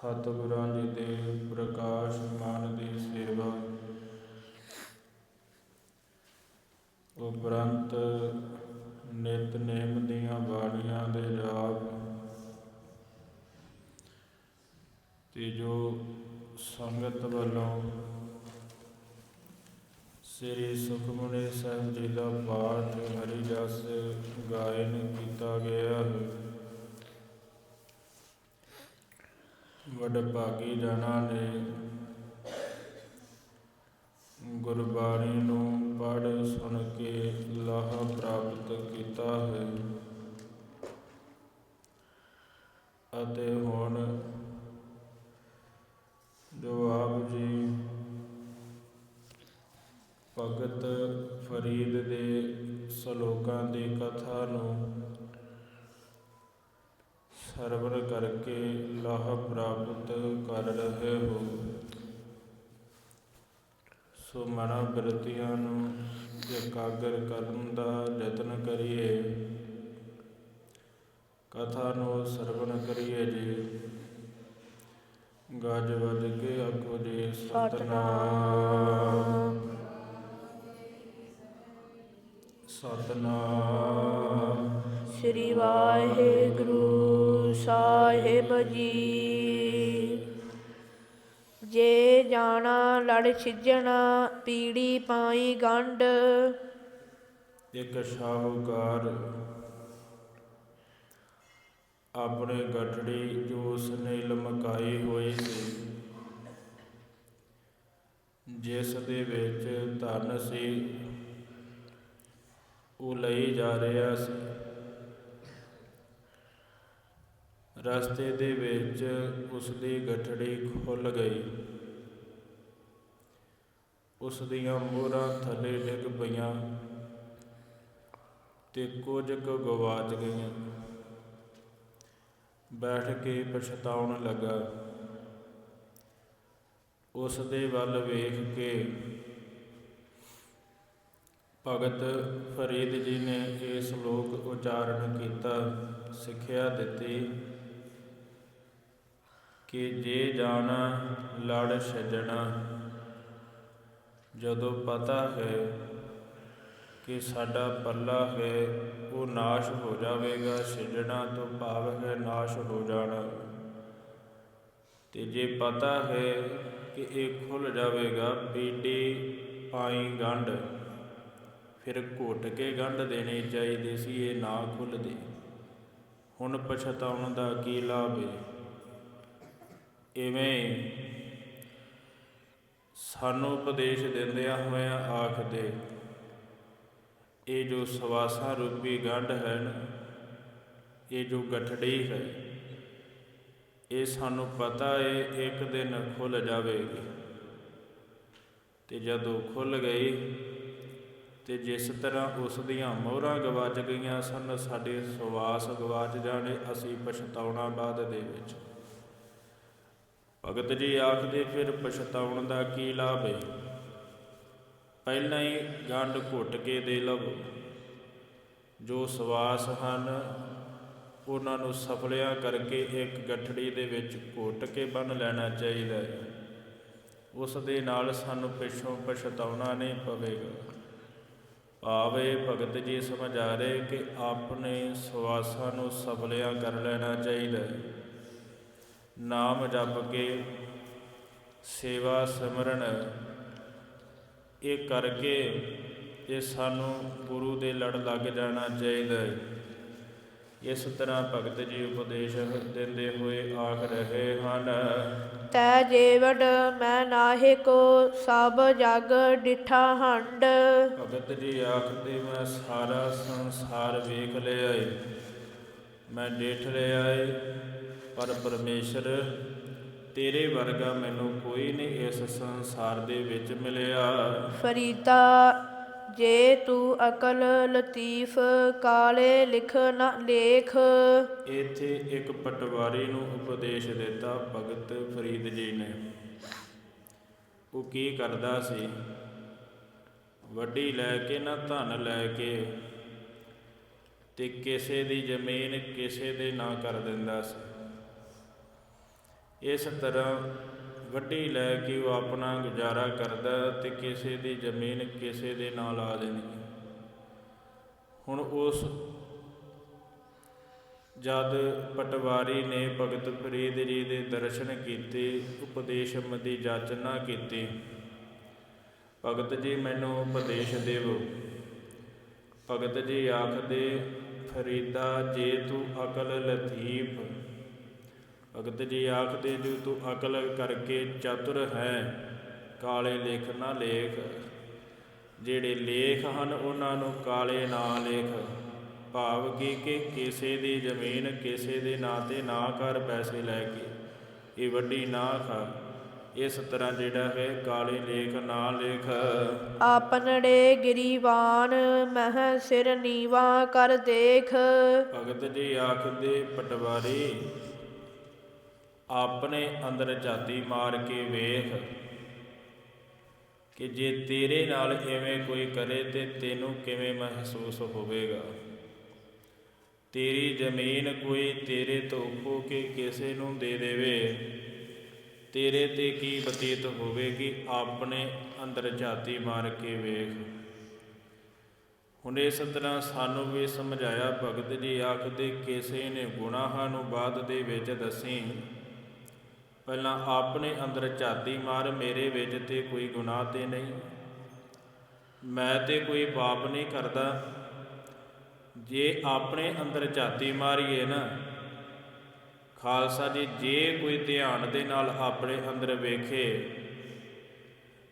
ਸਤਿਗੁਰਾਂ ਜੀ ਦੇ ਪ੍ਰਕਾਸ਼ ਮਾਨ ਦੀ ਸੇਵਾ। ਉਪਰੰਤ ਨਿਤਨੇਮ ਦੀਆਂ ਬਾਣੀਆਂ ਦੇ ਜਾਪ। ਤੇ ਜੋ ਸੰਗਤ ਵੱਲੋਂ ਸ੍ਰੀ ਸੁਖਮਨੀ ਸਾਹਿਬ ਜੀ ਦਾ ਪਾਠ ਹਰੀ ਜਸ ਗਾਇਨ ਕੀਤਾ ਗਿਆ ਹੈ। ਵਡਭਾਗੀ ਜਨਾਂ ਨੇ। ਗੁਰਬਾਣੀ ਨੂੰ ਪੜ੍ਹ ਸੁਣ ਕੇ ਲਾਹ ਪ੍ਰਾਪਤ ਕੀਤਾ ਹੈ। ਅਤੇ ਹੁਣ ਜੋ ਆਪ ਜੀ, ਭਗਤ ਫਰੀਦ ਦੇ ਸ਼ਲੋਕਾਂ ਦੀ ਕਥਾ ਨੂੰ ਸਰਵਰ ਕਰਕੇ ਲਾਹ ਪ੍ਰਾਪਤ ਕਰ ਰਹੇ ਹੋ। ਸੋ ਮਨਾਂ ਬਿਰਤੀਆਂ ਨੂੰ ਇਕਾਗਰ ਕਰਨ ਦਾ ਯਤਨ ਕਰੀਏ। ਕਥਾ ਨੂੰ ਸਰਵਣ ਕਰੀਏ ਜੀ। ਗੱਜ ਵੱਜ ਕੇ ਆਖੋ ਜੀ, ਸਤਨਾਮ। ਸਤਨਾਮ। ਸ੍ਰੀ ਵਾਹਿਗੁਰੂ। ਸਾਹਿਬ ਜੀ। ਜੇ ਜਾਣਾ, ਲੜ ਛਿਜਣਾ ਪੀੜੀ ਪਾਈ ਗੰਢ। ਇੱਕ ਸ਼ਾਹੂਕਾਰ ਆਪਣੇ ਗਠੜੀ ਜੋ ਉਸਨੇ ਲਮਕਾਈ ਹੋਈ ਸੀ, ਜਿਸ ਦੇ ਵਿੱਚ ਧਨ ਸੀ, ਉਹ ਲਈ ਜਾ ਰਿਹਾ ਸੀ। ਰਸਤੇ ਦੇ ਵਿੱਚ ਉਸ ਦੀ ਗਠੜੀ ਖੁੱਲ ਗਈ। ਉਸ ਦੀਆਂ ਮੋਹਰਾਂ ਥੱਲੇ ਡਿੱਗ ਪਈਆਂ ਤੇ ਕੁਝ ਕੁ ਗਵਾਚ ਗਈਆਂ। ਬੈਠ ਕੇ ਪਛਤਾਉਣ ਲੱਗਾ। ਉਸ ਦੇ ਵੱਲ ਵੇਖ ਕੇ ਭਗਤ ਫਰੀਦ ਜੀ ਨੇ ਇਹ ਸ਼ਲੋਕ ਉਚਾਰਨ ਕੀਤਾ, ਸਿੱਖਿਆ ਦਿੱਤੀ ਕਿ ਜੇ ਜਾਣਾ ਲੜ ਛੱਡਣਾ, ਜਦੋਂ ਪਤਾ ਹੈ ਕਿ ਸਾਡਾ ਪੱਲਾ ਹੈ, ਉਹ ਨਾਸ਼ ਹੋ ਜਾਵੇਗਾ, ਛੱਡਣਾ ਤੋਂ ਭਾਵ ਹੈ ਨਾਸ਼ ਹੋ ਜਾਣਾ। ਤੇ ਜੇ ਪਤਾ ਹੈ ਕਿ ਇਹ ਖੁੱਲ ਜਾਵੇਗਾ, ਪੀਟੀ ਪਾਈ ਗੰਢ, ਫਿਰ ਘੁੱਟ ਕੇ ਗੰਢ ਦੇਣੀ ਚਾਹੀਦੀ ਸੀ, ਇਹ ਨਾ ਖੁੱਲਦੀ ਹੁਣ ਪਛਤਾਉਣ ਦਾ ਕੀ ਲਾਭ ਹੈ ਇਵੇਂ ਸਾਨੂੰ ਉਪਦੇਸ਼ ਦਿੰਦਿਆਂ ਹੋਇਆਂ ਆਖਦੇ, ਇਹ ਜੋ ਸਵਾਸਾ ਰੂਪੀ ਗੰਢ ਹੈ ਇਹ ਜੋ ਗਠੜੀ ਹੈ, ਇਹ ਸਾਨੂੰ ਪਤਾ ਹੈ ਇੱਕ ਦਿਨ ਖੁੱਲ ਜਾਵੇਗੀ। ਤੇ ਜਦੋਂ ਖੁੱਲ ਗਈ ਤੇ ਜਿਸ ਤਰ੍ਹਾਂ ਉਸ ਦੀਆਂ ਮੋਹਰਾਂ ਗਵਾਚ ਗਈਆਂ ਸਨ, ਸਾਡੇ ਸਵਾਸ ਗਵਾਚ ਜਾਣੇ, ਅਸੀਂ ਪਛਤਾਉਣਾ ਬਾਅਦ ਦੇ ਵਿੱਚ। ਭਗਤ ਜੀ ਆਖਦੇ, ਫਿਰ ਪਛਤਾਉਣ ਦਾ ਕੀ ਲਾਭ ਹੈ ਪਹਿਲਾਂ ਹੀ ਗੰਢ ਘੁੱਟ ਕੇ ਦੇ ਲਵੋ। ਜੋ ਸਵਾਸ ਹਨ, ਉਹਨਾਂ ਨੂੰ ਸਫਲਿਆਂ ਕਰਕੇ ਇੱਕ ਗੱਠੜੀ ਦੇ ਵਿੱਚ ਘੁੱਟ ਕੇ ਬੰਨ ਲੈਣਾ ਚਾਹੀਦਾ ਹੈ ਉਸ ਦੇ ਨਾਲ ਸਾਨੂੰ ਪਿੱਛੋਂ ਪਛਤਾਉਣਾ ਨਹੀਂ ਪਵੇਗਾ। ਭਾਵੇਂ ਭਗਤ ਜੀ ਸਮਝ ਆ ਰਹੇ ਕਿ ਆਪਣੇ ਸਵਾਸਾਂ ਨੂੰ ਸਫਲਿਆਂ ਕਰ ਲੈਣਾ ਚਾਹੀਦਾ ਹੈ ਨਾਮ ਜਪ ਕੇ ਸੇਵਾ ਸਿਮਰਨ। ਇਹ ਕਰਕੇ ਇਹ ਸਾਨੂੰ ਗੁਰੂ ਦੇ ਲੜ ਲੱਗ ਜਾਣਾ ਚਾਹੀਦਾ ਹੈ। ਇਸ ਤਰ੍ਹਾਂ ਭਗਤ ਜੀ ਉਪਦੇਸ਼ ਦਿੰਦੇ ਹੋਏ ਆਖ ਰਹੇ ਹਨ। ਤੈ ਜੇਵੜ ਮੈਂ ਨਾਹੇ ਕੋ ਸਭ ਜਗ ਡਿਠਾ ਹੰਡ। ਭਗਤ ਜੀ ਆਖਦੇ ਮੈਂ ਸਾਰਾ ਸੰਸਾਰ ਵੇਖ ਲਿਆ ਏ। ਮੈਂ ਡੇਠ ਲਿਆ ਏ ਪਰ ਪਰਮੇਸ਼ਰ ਤੇਰੇ ਵਰਗਾ ਮੈਨੂੰ ਕੋਈ ਨਹੀਂ ਇਸ ਸੰਸਾਰ ਦੇ ਵਿੱਚ ਮਿਲਿਆ। ਫਰੀਦਾ ਜੇ ਤੂੰ ਅਕਲ ਲਤੀਫ ਕਾਲੇ ਲਿਖ ਨਾ ਲੇਖ। ਇੱਥੇ ਇੱਕ ਪਟਵਾਰੀ ਨੂੰ ਉਪਦੇਸ਼ ਦਿੱਤਾ ਭਗਤ ਫਰੀਦ ਜੀ ਨੇ। ਉਹ ਕੀ ਕਰਦਾ ਸੀ? ਵੱਡੀ ਲੈ ਕੇ ਨਾ ਧਨ ਲੈ ਕੇ ਤੇ ਕਿਸੇ ਦੀ ਜ਼ਮੀਨ ਕਿਸੇ ਦੇ ਨਾਂ ਕਰ ਦਿੰਦਾ ਸੀ। ਇਸ ਤਰ੍ਹਾਂ ਵੱਡੀ ਲੈ ਕੇ ਉਹ ਆਪਣਾ ਗੁਜ਼ਾਰਾ ਕਰਦਾ ਤੇ ਕਿਸੇ ਦੀ ਜ਼ਮੀਨ ਕਿਸੇ ਦੇ ਨਾਲ ਲਾ ਦੇਣੀ ਹੁਣ ਉਸ ਜਦ ਪਟਵਾਰੀ ਨੇ ਭਗਤ ਫਰੀਦ ਜੀ ਦੇ ਦਰਸ਼ਨ ਕੀਤੇ, ਉਪਦੇਸ਼ ਮਦੀ ਜਾਚਨਾ ਕੀਤੀ, ਭਗਤ ਜੀ ਮੈਨੂੰ ਉਪਦੇਸ਼ ਦੇਵੋ। ਭਗਤ ਜੀ ਆਖਦੇ ਫਰੀਦਾ ਜੇ ਤੂੰ ਅਕਲ ਲਤੀਫ। ਭਗਤ ਜੀ ਆਖਦੇ, ਜੋ ਤੂੰ ਅਕਲ ਕਰਕੇ ਚਤੁਰ ਹੈ, ਕਾਲੇ ਲੇਖ ਨਾ ਲੇਖ। ਜਿਹੜੇ ਲੇਖ ਹਨ, ਉਹਨਾਂ ਨੂੰ ਕਾਲੇ ਨਾ ਲੇਖ। ਭਾਵ ਕੀ ਕਿ ਕਿਸੇ ਦੀ ਜ਼ਮੀਨ ਕਿਸੇ ਦੇ ਨਾਂ ਤੇ ਨਾ ਕਰ ਪੈਸੇ ਲੈ ਕੇ। ਇਹ ਵੱਡੀ ਨਾ ਖਾ ਇਸ ਤਰ੍ਹਾਂ ਜਿਹੜਾ ਹੈ ਕਾਲੇ ਲੇਖ ਨਾ ਲੇਖ। ਆਪਨੜੇ ਗਿਰੀਵਾਨ ਮਹ ਸਿਰ ਨੀਵਾ ਕਰ ਦੇਖ। ਭਗਤ ਜੀ ਆਖਦੇ ਪਟਵਾਰੀ ਆਪਣੇ ਅੰਦਰ ਝਾਤੀ ਮਾਰ ਕੇ ਵੇਖ ਕਿ ਜੇ ਤੇਰੇ ਨਾਲ ਐਵੇਂ ਕੋਈ ਕਰੇ ਤੇ ਤੈਨੂੰ ਕਿਵੇਂ ਮਹਿਸੂਸ ਹੋਵੇਗਾ? ਤੇਰੀ ਜ਼ਮੀਨ ਕੋਈ ਤੇਰੇ ਤੋਂ ਖੋ ਕੇ ਕਿਸੇ ਨੂੰ ਦੇ ਦੇਵੇ। ਤੇਰੇ ਤੇ ਕੀ ਬਤੀਤ ਹੋਵੇਗੀ? ਆਪਣੇ ਅੰਦਰ ਝਾਤੀ ਮਾਰ ਕੇ ਵੇਖ। ਹੁਣ ਇਸ ਤਰ੍ਹਾਂ ਸਾਨੂੰ ਵੀ ਸਮਝਾਇਆ, ਭਗਤ ਜੀ ਆਖਦੇ, ਕਿਸੇ ਨੇ ਗੁਨਾਹਾਂ ਨੂੰ ਬਾਅਦ ਦੇ ਵਿੱਚ ਦੱਸੀ। ਪਹਿਲਾਂ ਆਪਣੇ ਅੰਦਰ ਝਾਤੀ ਮਾਰ, ਮੇਰੇ ਵਿੱਚ ਤੇ ਕੋਈ ਗੁਨਾਹ ਤੇ ਨਹੀਂ। ਮੈਂ ਤੇ ਕੋਈ ਪਾਪ ਨਹੀਂ ਕਰਦਾ। ਜੇ ਆਪਣੇ ਅੰਦਰ ਝਾਤੀ ਮਾਰੀਏ ਨਾ ਖਾਲਸਾ ਜੀ, ਜੇ ਕੋਈ ਧਿਆਨ ਦੇ ਨਾਲ ਆਪਣੇ ਅੰਦਰ ਵੇਖੇ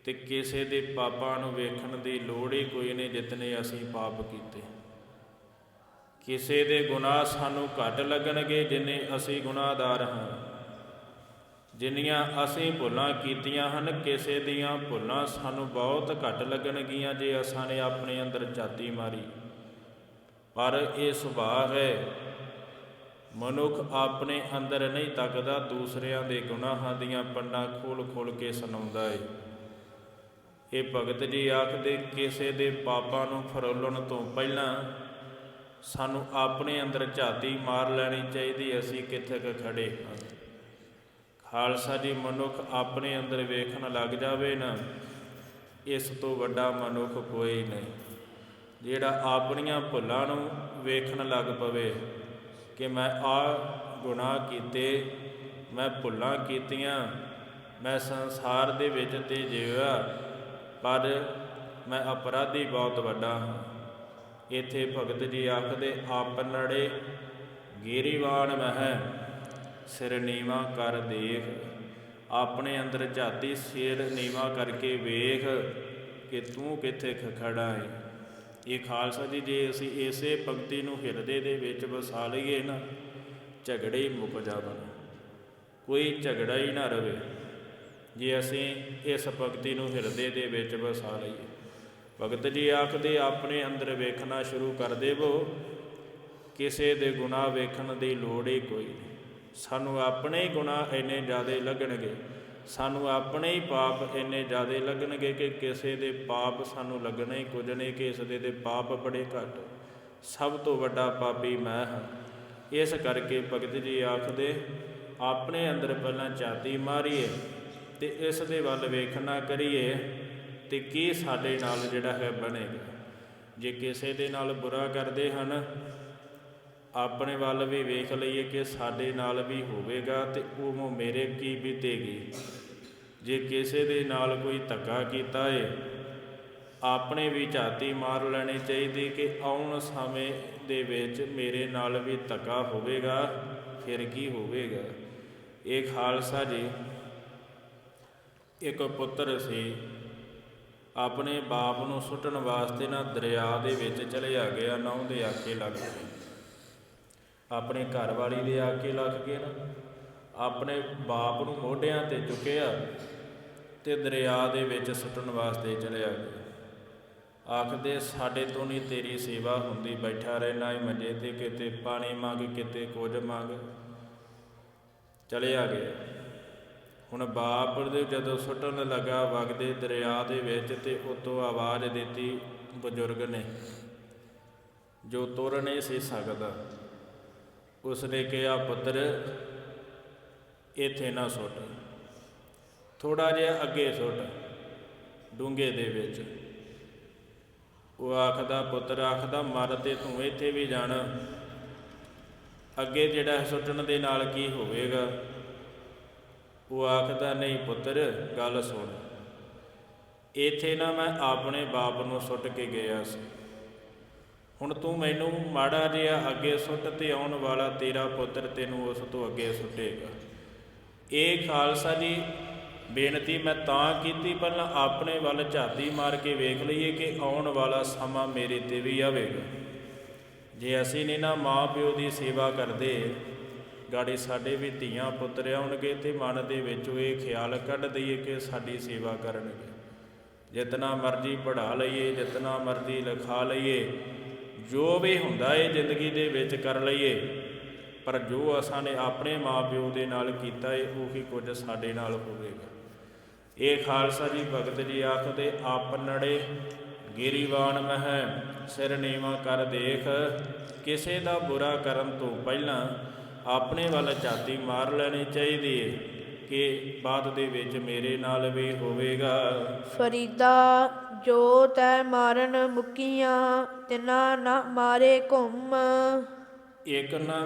ਤੇ ਕਿਸੇ ਦੇ ਪਾਪਾਂ ਨੂੰ ਵੇਖਣ ਦੀ ਲੋੜ ਹੀ ਕੋਈ ਨਹੀਂ ਜਿਤਨੇ ਅਸੀਂ ਪਾਪ ਕੀਤੇ। ਕਿਸੇ ਦੇ ਗੁਨਾਹ ਸਾਨੂੰ ਘੱਟ ਲੱਗਣਗੇ ਜਿੰਨੇ ਅਸੀਂ ਗੁਨਾਹਦਾਰ ਹਾਂ। ਜਿੰਨੀਆਂ ਅਸੀਂ ਭੁੱਲਾਂ ਕੀਤੀਆਂ ਹਨ, ਕਿਸੇ ਦੀਆਂ ਭੁੱਲਾਂ ਸਾਨੂੰ ਬਹੁਤ ਘੱਟ ਲੱਗਣਗੀਆਂ ਜੇ ਅਸਾਂ ਨੇ ਆਪਣੇ ਅੰਦਰ ਝਾਤੀ ਮਾਰੀ। ਪਰ ਇਹ ਸੁਭਾਅ ਹੈ ਮਨੁੱਖ ਆਪਣੇ ਅੰਦਰ ਨਹੀਂ ਤੱਕਦਾ, ਦੂਸਰਿਆਂ ਦੇ ਗੁਨਾਹਾਂ ਦੀਆਂ ਪੰਡਾਂ ਖੋਲ ਖੋਲ ਕੇ ਸੁਣਾਉਂਦਾ ਏ। ਇਹ ਭਗਤ ਜੀ ਆਖਦੇ, ਕਿਸੇ ਦੇ ਪਾਪਾਂ ਨੂੰ ਫਰੋਲਣ ਤੋਂ ਪਹਿਲਾਂ ਸਾਨੂੰ ਆਪਣੇ ਅੰਦਰ ਝਾਤੀ ਮਾਰ ਲੈਣੀ ਚਾਹੀਦੀ, ਅਸੀਂ ਕਿੱਥੇ ਕੁ ਖੜੇ ਹਾਂ? ਖਾਲਸਾ ਜੀ, ਮਨੁੱਖ ਆਪਣੇ ਅੰਦਰ ਵੇਖਣ ਲੱਗ ਜਾਵੇ ਨਾ, ਇਸ ਤੋਂ ਵੱਡਾ ਮਨੁੱਖ ਕੋਈ ਨਹੀਂ। ਜਿਹੜਾ ਆਪਣੀਆਂ ਭੁੱਲਾਂ ਨੂੰ ਵੇਖਣ ਲੱਗ ਪਵੇ ਕਿ ਮੈਂ ਆ ਗੁਨਾਹ ਕੀਤੇ, ਮੈਂ ਭੁੱਲਾਂ ਕੀਤੀਆਂ, ਮੈਂ ਸੰਸਾਰ ਦੇ ਵਿੱਚ ਤੇ ਜਿਉਆ ਪਰ ਮੈਂ ਅਪਰਾਧੀ ਬਹੁਤ ਵੱਡਾ ਹਾਂ। ਇੱਥੇ ਭਗਤ ਜੀ ਆਖਦੇ ਆਪਨੜੇ ਗੀਰੀਵਾਨ ਮਹਿ, ਸਿਰ ਨੀਵਾ ਕਰ ਦੇਖ। ਆਪਣੇ ਅੰਦਰ ਜਾਤੀ ਸਿਰ ਨੀਵਾ ਕਰਕੇ ਵੇਖ ਕਿ ਤੂੰ ਕਿੱਥੇ ਖ- ਖੜਾ ਹੈ ਇਹ ਖਾਲਸਾ ਜੀ, ਜੇ ਅਸੀਂ ਇਸੇ ਪੰਕਤੀ ਨੂੰ ਹਿਰਦੇ ਦੇ ਵਿੱਚ ਵਸਾ ਲਈਏ ਨਾ, ਝਗੜੇ ਹੀ ਮੁੱਕ ਜਾਵਣ। ਕੋਈ ਝਗੜਾ ਹੀ ਨਾ ਰਵੇ, ਜੇ ਅਸੀਂ ਇਸ ਭਗਤੀ ਨੂੰ ਹਿਰਦੇ ਦੇ ਵਿੱਚ ਵਸਾ ਲਈਏ। ਭਗਤ ਜੀ ਆਖਦੇ, ਆਪਣੇ ਅੰਦਰ ਵੇਖਣਾ ਸ਼ੁਰੂ ਕਰ ਦੇਵੋ, ਕਿਸੇ ਦੇ ਗੁਨਾਹ ਵੇਖਣ ਦੀ ਲੋੜ ਹੀ ਕੋਈ ਨਹੀਂ। ਸਾਨੂੰ ਆਪਣੇ ਹੀ ਗੁਨਾਹ ਇੰਨੇ ਜ਼ਿਆਦਾ ਲੱਗਣਗੇ। ਸਾਨੂੰ ਆਪਣੇ ਹੀ ਪਾਪ ਇੰਨੇ ਜ਼ਿਆਦੇ ਲੱਗਣਗੇ ਕਿ ਕਿਸੇ ਦੇ ਪਾਪ ਸਾਨੂੰ ਲੱਗਣੇ ਹੀ ਕੁਝ ਨਹੀਂ ਕਿਸੇ ਦੇ ਤੇ ਪਾਪ ਬੜੇ ਘੱਟ। ਸਭ ਤੋਂ ਵੱਡਾ ਪਾਪੀ ਮੈਂ ਹਾਂ। ਇਸ ਕਰਕੇ ਭਗਤ ਜੀ ਆਖਦੇ, ਆਪਣੇ ਅੰਦਰ ਪਹਿਲਾਂ ਝਾਤੀ ਮਾਰੀਏ ਤੇ ਇਸ ਦੇ ਵੱਲ ਵੇਖਣਾ ਕਰੀਏ ਤੇ ਕੀ ਸਾਡੇ ਨਾਲ ਜਿਹੜਾ ਹੈ ਬਣੇਗਾ। ਜੇ ਕਿਸੇ ਦੇ ਨਾਲ ਬੁਰਾ ਕਰਦੇ ਹਨ ਆਪਣੇ ਵੱਲ ਵੀ ਵੇਖ ਲਈਏ ਕਿ ਸਾਡੇ ਨਾਲ ਵੀ ਹੋਵੇਗਾ ਤੇ ਉਹ ਮੇਰੇ ਕੀ ਬੀਤੇਗੀ। ਜੇ ਕਿਸੇ ਦੇ ਨਾਲ ਕੋਈ ਧੱਕਾ ਕੀਤਾ ਏ, ਆਪਣੇ ਵੀ ਝਾਤੀ ਮਾਰ ਲੈਣੀ ਚਾਹੀਦੀ ਕਿ ਆਉਣ ਸਮੇਂ ਦੇ ਵਿੱਚ ਮੇਰੇ ਨਾਲ ਵੀ ਧੱਕਾ ਹੋਵੇਗਾ, ਫਿਰ ਕੀ ਹੋਵੇਗਾ? ਇਹ ਖਾਲਸਾ ਜੀ, ਇੱਕ ਪੁੱਤਰ ਸੀ, ਆਪਣੇ ਬਾਪ ਨੂੰ ਸੁੱਟਣ ਵਾਸਤੇ ਨਾ ਦਰਿਆ ਦੇ ਵਿੱਚ ਚਲਿਆ ਗਿਆ, ਨਹੁੰ ਦੇ ਆਕੇ ਲੱਗ ਗਏ ਆਪਣੇ ਘਰ ਵਾਲੀ ਦੇ ਕੇ ਲੱਗ ਗਏ ਨਾ, ਆਪਣੇ ਬਾਪ ਨੂੰ ਮੋਢਿਆਂ ਤੇ ਚੁੱਕਿਆ ਤੇ ਦਰਿਆ ਦੇ ਵਿੱਚ ਸੁੱਟਣ ਵਾਸਤੇ ਚਲਿਆ ਗਿਆ। ਆਖਦੇ, ਸਾਡੇ ਤੋਂ ਨਹੀਂ ਤੇਰੀ ਸੇਵਾ ਹੁੰਦੀ, ਬੈਠਾ ਰਹਿਣਾ ਹੀ ਮੰਜੇ ਤੇ ਕਿਤੇ, ਪਾਣੀ ਮੰਗ ਕਿਤੇ, ਕੁਝ ਮੰਗ। ਚਲਿਆ ਗਿਆ। ਹੁਣ ਬਾਪ ਦੇ ਜਦੋਂ ਸੁੱਟਣ ਲੱਗਾ, ਵਗਦੇ ਦਰਿਆ ਦੇ ਵਿੱਚ ਤੇ ਉਤੋਂ ਆਵਾਜ਼ ਦਿੱਤੀ, ਬਜ਼ੁਰਗ ਨੇ, ਜੋ ਤੁਰ ਨਹੀਂ ਸੀ ਸਕਦਾ ਉਸਨੇ ਕਿਹਾ, ਪੁੱਤਰ, ਇੱਥੇ ਨਾ ਸੁੱਟ। ਥੋੜਾ ਜਿਹਾ ਅੱਗੇ ਸੁੱਟ, ਡੂੰਘੇ ਦੇ ਵਿੱਚ। ਉਹ ਆਖਦਾ, ਪੁੱਤਰ, ਆਖਦਾ, ਮਰ ਤੇ ਤੂੰ ਇੱਥੇ ਵੀ ਜਾਣਾ। ਅੱਗੇ ਜਿਹੜਾ ਸੁੱਟਣ ਦੇ ਨਾਲ ਕੀ ਹੋਵੇਗਾ? ਉਹ ਆਖਦਾ, ਨਹੀਂ ਪੁੱਤਰ, ਗੱਲ ਸੁਣ। ਇੱਥੇ ਨਾ ਮੈਂ ਆਪਣੇ ਬਾਪ ਨੂੰ ਸੁੱਟ ਕੇ ਗਿਆ ਸੀ। ਹੁਣ ਤੂੰ ਮੈਨੂੰ ਮਾੜਾ ਜਿਹਾ ਅੱਗੇ ਸੁੱਟ ਤੇ ਆਉਣ ਵਾਲਾ ਤੇਰਾ ਪੁੱਤਰ ਤੈਨੂੰ ਉਸ ਤੋਂ ਅੱਗੇ ਸੁੱਟੇਗਾ। ਇਹ ਖਾਲਸਾ ਜੀ, ਬੇਨਤੀ ਮੈਂ ਤਾਂ ਕੀਤੀ ਪਹਿਲਾਂ ਆਪਣੇ ਵੱਲ ਝਾਤੀ ਮਾਰ ਕੇ ਵੇਖ ਲਈਏ ਕਿ ਆਉਣ ਵਾਲਾ ਸਮਾਂ ਮੇਰੇ ਤੇ ਵੀ ਆਵੇਗਾ। ਜੇ ਅਸੀਂ ਨੇ ਨਾ ਮਾਂ ਪਿਓ ਦੀ ਸੇਵਾ ਕਰਦੇ, ਗਾੜੀ ਸਾਡੇ ਵੀ ਧੀਆਂ ਪੁੱਤਰ ਆਉਣਗੇ ਤੇ ਮਨ ਦੇ ਵਿੱਚੋਂ ਇਹ ਖਿਆਲ ਕੱਢ ਦਈਏ ਕਿ ਸਾਡੀ ਸੇਵਾ ਕਰਨਗੇ। ਜਿਤਨਾ ਮਰਜ਼ੀ ਪੜ੍ਹਾ ਲਈਏ, ਜਿਤਨਾ ਮਰਜ਼ੀ ਲਿਖਾ ਲਈਏ ਜੋ ਵੀ ਹੁੰਦਾ ਏ ਜ਼ਿੰਦਗੀ ਦੇ ਵਿੱਚ ਕਰ ਲਈਏ, ਪਰ ਜੋ ਅਸਾਂ ਨੇ ਆਪਣੇ ਮਾਪਿਓ ਦੇ ਨਾਲ ਕੀਤਾ ਏ, ਉਹੀ ਕੁਝ ਸਾਡੇ ਨਾਲ ਹੋਵੇਗਾ। ਇਹ ਖਾਲਸਾ ਜੀ ਭਗਤ ਜੀ ਆਖਦੇ ਆਪਨੜੇ ਗਿਰੀਵਾਨ ਮਹਿ, ਸਿਰ ਨੀਵਾ ਕਰ ਦੇਖ। ਕਿਸੇ ਦਾ ਬੁਰਾ ਕਰਨ ਤੋਂ ਪਹਿਲਾਂ ਆਪਣੇ ਵੱਲ ਝਾਤੀ ਮਾਰ ਲੈਣੀ ਚਾਹੀਦੀ ਏ, ਕਿ ਬਾਅਦ ਦੇ ਵਿੱਚ ਮੇਰੇ ਨਾਲ ਵੀ ਹੋਵੇਗਾ। ਫਰੀਦਾ ਜੋ ਤੈ ਮਾਰਨ ਮੁਕੀਆਂ, ਤਿਨਾ ਨਾ ਮਾਰੇ ਘੁੰਮ। ਇੱਕ ਨਾ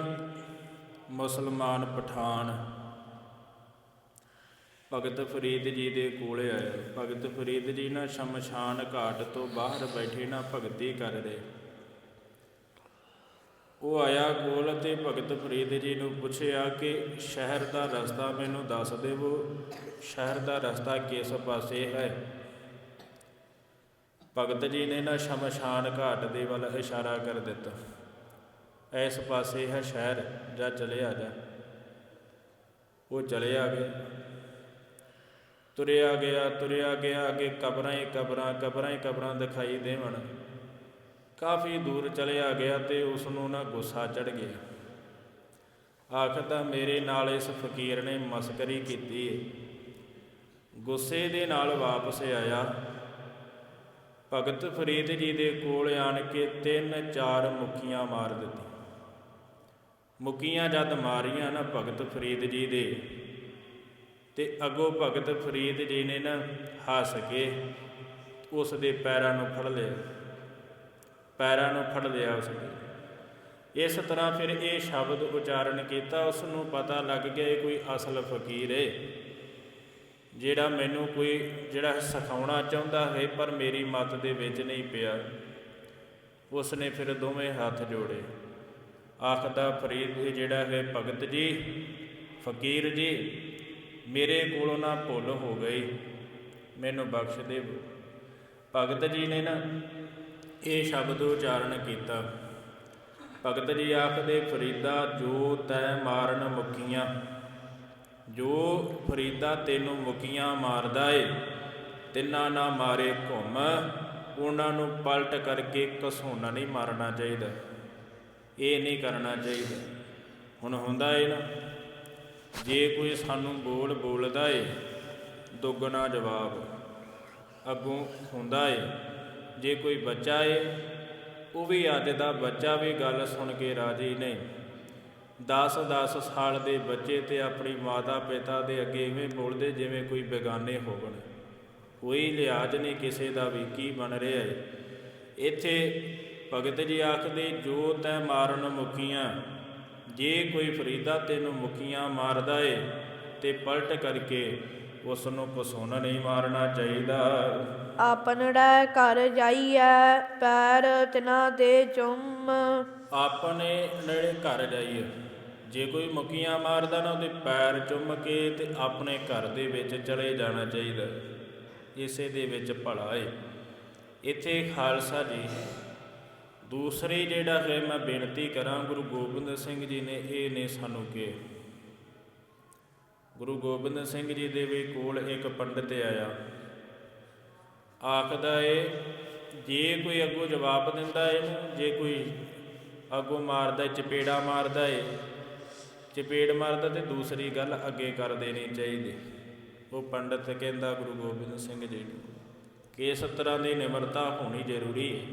ਮੁਸਲਮਾਨ ਪਠਾਨ। ਭਗਤ ਫਰੀਦ ਜੀ ਦੇ ਕੋਲ ਆਇਆ ਭਗਤ ਫਰੀਦ ਜੀ ਨਾ ਸ਼ਮਸ਼ਾਨ ਘਾਟ ਤੋਂ ਬਾਹਰ ਬੈਠੇ, ਨਾ ਭਗਤੀ ਕਰ ਰਹੇ ਉਹ ਆਇਆ ਕੋਲ ਤੇ ਭਗਤ ਫਰੀਦ ਜੀ ਨੂੰ ਪੁੱਛਿਆ ਕਿ ਸ਼ਹਿਰ ਦਾ ਰਸਤਾ ਮੈਨੂੰ ਦੱਸ ਦੇਵੋ? ਸ਼ਹਿਰ ਦਾ ਰਸਤਾ ਕਿਸ ਪਾਸੇ ਹੈ? ਭਗਤ ਜੀ ਨੇ ਨਾ ਸ਼ਮਸ਼ਾਨ ਘਾਟ ਦੇ ਵੱਲ ਇਸ਼ਾਰਾ ਕਰ ਦਿੱਤਾ। ਇਸ ਪਾਸੇ ਹੈ ਸ਼ਹਿਰ, ਜਾ ਚਲੇ ਆ ਜਾ। ਉਹ ਚਲੇ ਆ ਗਏ ਤੁਰਿਆ ਗਿਆ ਤੁਰਿਆ ਗਿਆ, ਅੱਗੇ ਕਬਰਾਂ ਹੀ ਕਬਰਾਂ ਕਬਰਾਂ ਹੀ ਕਬਰਾਂ ਦਿਖਾਈ ਦੇਵਣ। ਕਾਫੀ ਦੂਰ ਚਲਿਆ ਗਿਆ ਤੇ ਉਸ ਨੂੰ ਨਾ ਗੁੱਸਾ ਚੜ ਗਿਆ। ਆਖਦਾ ਮੇਰੇ ਨਾਲ ਇਸ ਫਕੀਰ ਨੇ ਮਸਕਰੀ ਕੀਤੀ ਏ। ਗੁੱਸੇ ਦੇ ਨਾਲ ਵਾਪਸ ਆਇਆ। ਭਗਤ ਫਰੀਦ ਜੀ ਦੇ ਕੋਲ ਆਣ ਕੇ ਤਿੰਨ ਚਾਰ ਮੁੱਕੀਆਂ ਮਾਰ ਦਿੱਤੀਆਂ। ਮੁੱਕੀਆਂ ਜਦ ਮਾਰੀਆਂ ਨਾ ਭਗਤ ਫਰੀਦ ਜੀ ਦੇ, ਤੇ ਅਗੋ ਭਗਤ ਫਰੀਦ ਜੀ ਨੇ ਨਾ ਹੱਸ ਕੇ ਉਸ ਦੇ ਪੈਰਾਂ ਨੂੰ ਫੜ ਲਿਆ। ਪੈਰਾਂ ਨੂੰ ਫੜ ਲਿਆ ਉਸ ਦੇ ਇਸ ਤਰ੍ਹਾਂ ਫਿਰ ਇਹ ਸ਼ਬਦ ਉਚਾਰਨ ਕੀਤਾ ਉਸ ਨੂੰ ਪਤਾ ਲੱਗ ਗਿਆ ਇਹ ਕੋਈ ਅਸਲ ਫਕੀਰ ਏ। ਜਿਹੜਾ ਮੈਨੂੰ ਕੋਈ ਜਿਹੜਾ ਸਿਖਾਉਣਾ ਚਾਹੁੰਦਾ ਹੈ, ਪਰ ਮੇਰੀ ਮੱਤ ਦੇ ਵਿੱਚ ਨਹੀਂ ਪਿਆ। ਉਸ ਨੇ ਫਿਰ ਦੋਵੇਂ ਹੱਥ ਜੋੜੇ। ਆਖਦਾ, ਫਰੀਦ ਜਿਹੜਾ ਹੈ ਭਗਤ ਜੀ, ਫਕੀਰ ਜੀ, ਮੇਰੇ ਕੋਲੋਂ ਨਾ ਭੁੱਲ ਹੋ ਗਈ। ਮੈਨੂੰ ਬਖਸ਼ ਦੇ ਭਗਤ ਜੀ ਨੇ ਨਾ ਇਹ ਸ਼ਬਦ ਉਚਾਰਨ ਕੀਤਾ। ਭਗਤ ਜੀ ਆਖਦੇ, ਫਰੀਦਾ, ਜੋ ਤੈ ਮਾਰਨ ਮੁਕੀਆਂ ਜੋ ਫਰੀਦਾ ਤੈਨੂੰ ਮੁਕੀਆਂ ਮਾਰਦਾ ਏ, ਤਿੰਨਾ ਨਾ ਮਾਰੇ ਘੁੰਮ, ਉਹਨਾਂ ਨੂੰ ਪਲਟ ਕਰਕੇ ਕਸੋਨਾ ਨਹੀਂ ਮਾਰਨਾ ਚਾਹੀਦਾ। ਇਹ ਨਹੀਂ ਕਰਨਾ ਚਾਹੀਦਾ। ਹੁਣ ਹੁੰਦਾ ਏ ਨਾ, ਜੇ ਕੋਈ ਸਾਨੂੰ ਬੋਲ ਬੋਲਦਾ ਏ, ਦੁੱਗਣਾ ਜਵਾਬ। ਅੱਗੋਂ ਹੁੰਦਾ ਏ, ਜੇ ਕੋਈ ਬੱਚਾ ਏ, ਉਹ ਵੀ ਅੱਜ ਦਾ ਬੱਚਾ ਵੀ ਗੱਲ ਸੁਣ ਕੇ ਰਾਜੀ ਨਹੀਂ। 10-10 ਸਾਲ ਦੇ ਬੱਚੇ ਤੇ ਆਪਣੀ ਮਾਤਾ ਪਿਤਾ ਦੇ ਅੱਗੇ ਇਵੇਂ ਬੋਲਦੇ ਜਿਵੇਂ ਕੋਈ ਬੇਗਾਨੇ ਹੋਵਣ। ਕੋਈ ਲਿਹਾਜ਼ ਨਹੀਂ ਕਿਸੇ ਦਾ ਵੀ ਕੀ ਬਣ ਰਿਹਾ ਏ। ਇੱਥੇ ਭਗਤ ਜੀ ਆਖਦੇ, ਜੋ ਤੈ ਮਾਰਨ ਮੁਕੀਆਂ ਜੇ ਕੋਈ ਫਰੀਦਾ ਤੈਨੂੰ ਮੁਕੀਆਂ ਮਾਰਦਾ ਏ, ਤੇ ਪਲਟ ਕਰਕੇ ਉਸ ਨੂੰ ਕਸੋਨਾ ਨਹੀਂ ਮਾਰਨਾ ਚਾਹੀਦਾ। ਆਪਨੜਾ ਘਰ ਜਾਈਐ, ਪੈਰ ਤਿਨਾ ਦੇ ਚੁੰਮ। ਆਪਣੇ ਨੇੜੇ ਘਰ ਜਾਈਏ। ਜੇ ਕੋਈ ਮੁਕੀਆਂ ਮਾਰਦਾ ਨਾ ਉਹਦੇ ਪੈਰ ਚੁੰਮ ਕੇ ਤੇ ਆਪਣੇ ਘਰ ਦੇ ਵਿੱਚ ਚਲੇ ਜਾਣਾ ਚਾਹੀਦਾ। ਇਸੇ ਦੇ ਵਿੱਚ ਭਲਾ ਏ। ਇੱਥੇ ਖਾਲਸਾ ਜੀ। ਦੂਸਰੀ ਜਿਹੜਾ ਹੈ, ਮੈਂ ਬੇਨਤੀ ਕਰਾਂ, ਗੁਰੂ ਗੋਬਿੰਦ ਸਿੰਘ ਜੀ ਨੇ, ਇਹ ਨੇ ਸਾਨੂੰ ਕਿ ਗੁਰੂ ਗੋਬਿੰਦ ਸਿੰਘ ਜੀ ਦੇ ਵੀ ਕੋਲ ਇੱਕ ਪੰਡਿਤ ਆਇਆ। ਆਖਦਾ ਏ, ਜੇ ਕੋਈ ਅੱਗੋਂ ਜਵਾਬ ਦਿੰਦਾ ਇਹਨੂੰ, ਜੇ ਕੋਈ ਅੱਗੋਂ ਮਾਰਦਾ ਚਪੇੜਾ ਮਾਰਦਾ ਏ। ਚਪੇੜ ਮਾਰਦਾ ਤੇ ਦੂਸਰੀ ਗੱਲ ਅੱਗੇ ਕਰ ਦੇਣੀ ਚਾਹੀਦੀ। ਉਹ ਪੰਡਿਤ ਕਹਿੰਦਾ, ਗੁਰੂ ਗੋਬਿੰਦ ਸਿੰਘ ਜੀ ਨੂੰ ਕਿ ਇਸ ਤਰ੍ਹਾਂ ਦੀ ਨਿਮਰਤਾ ਹੋਣੀ ਜ਼ਰੂਰੀ ਹੈ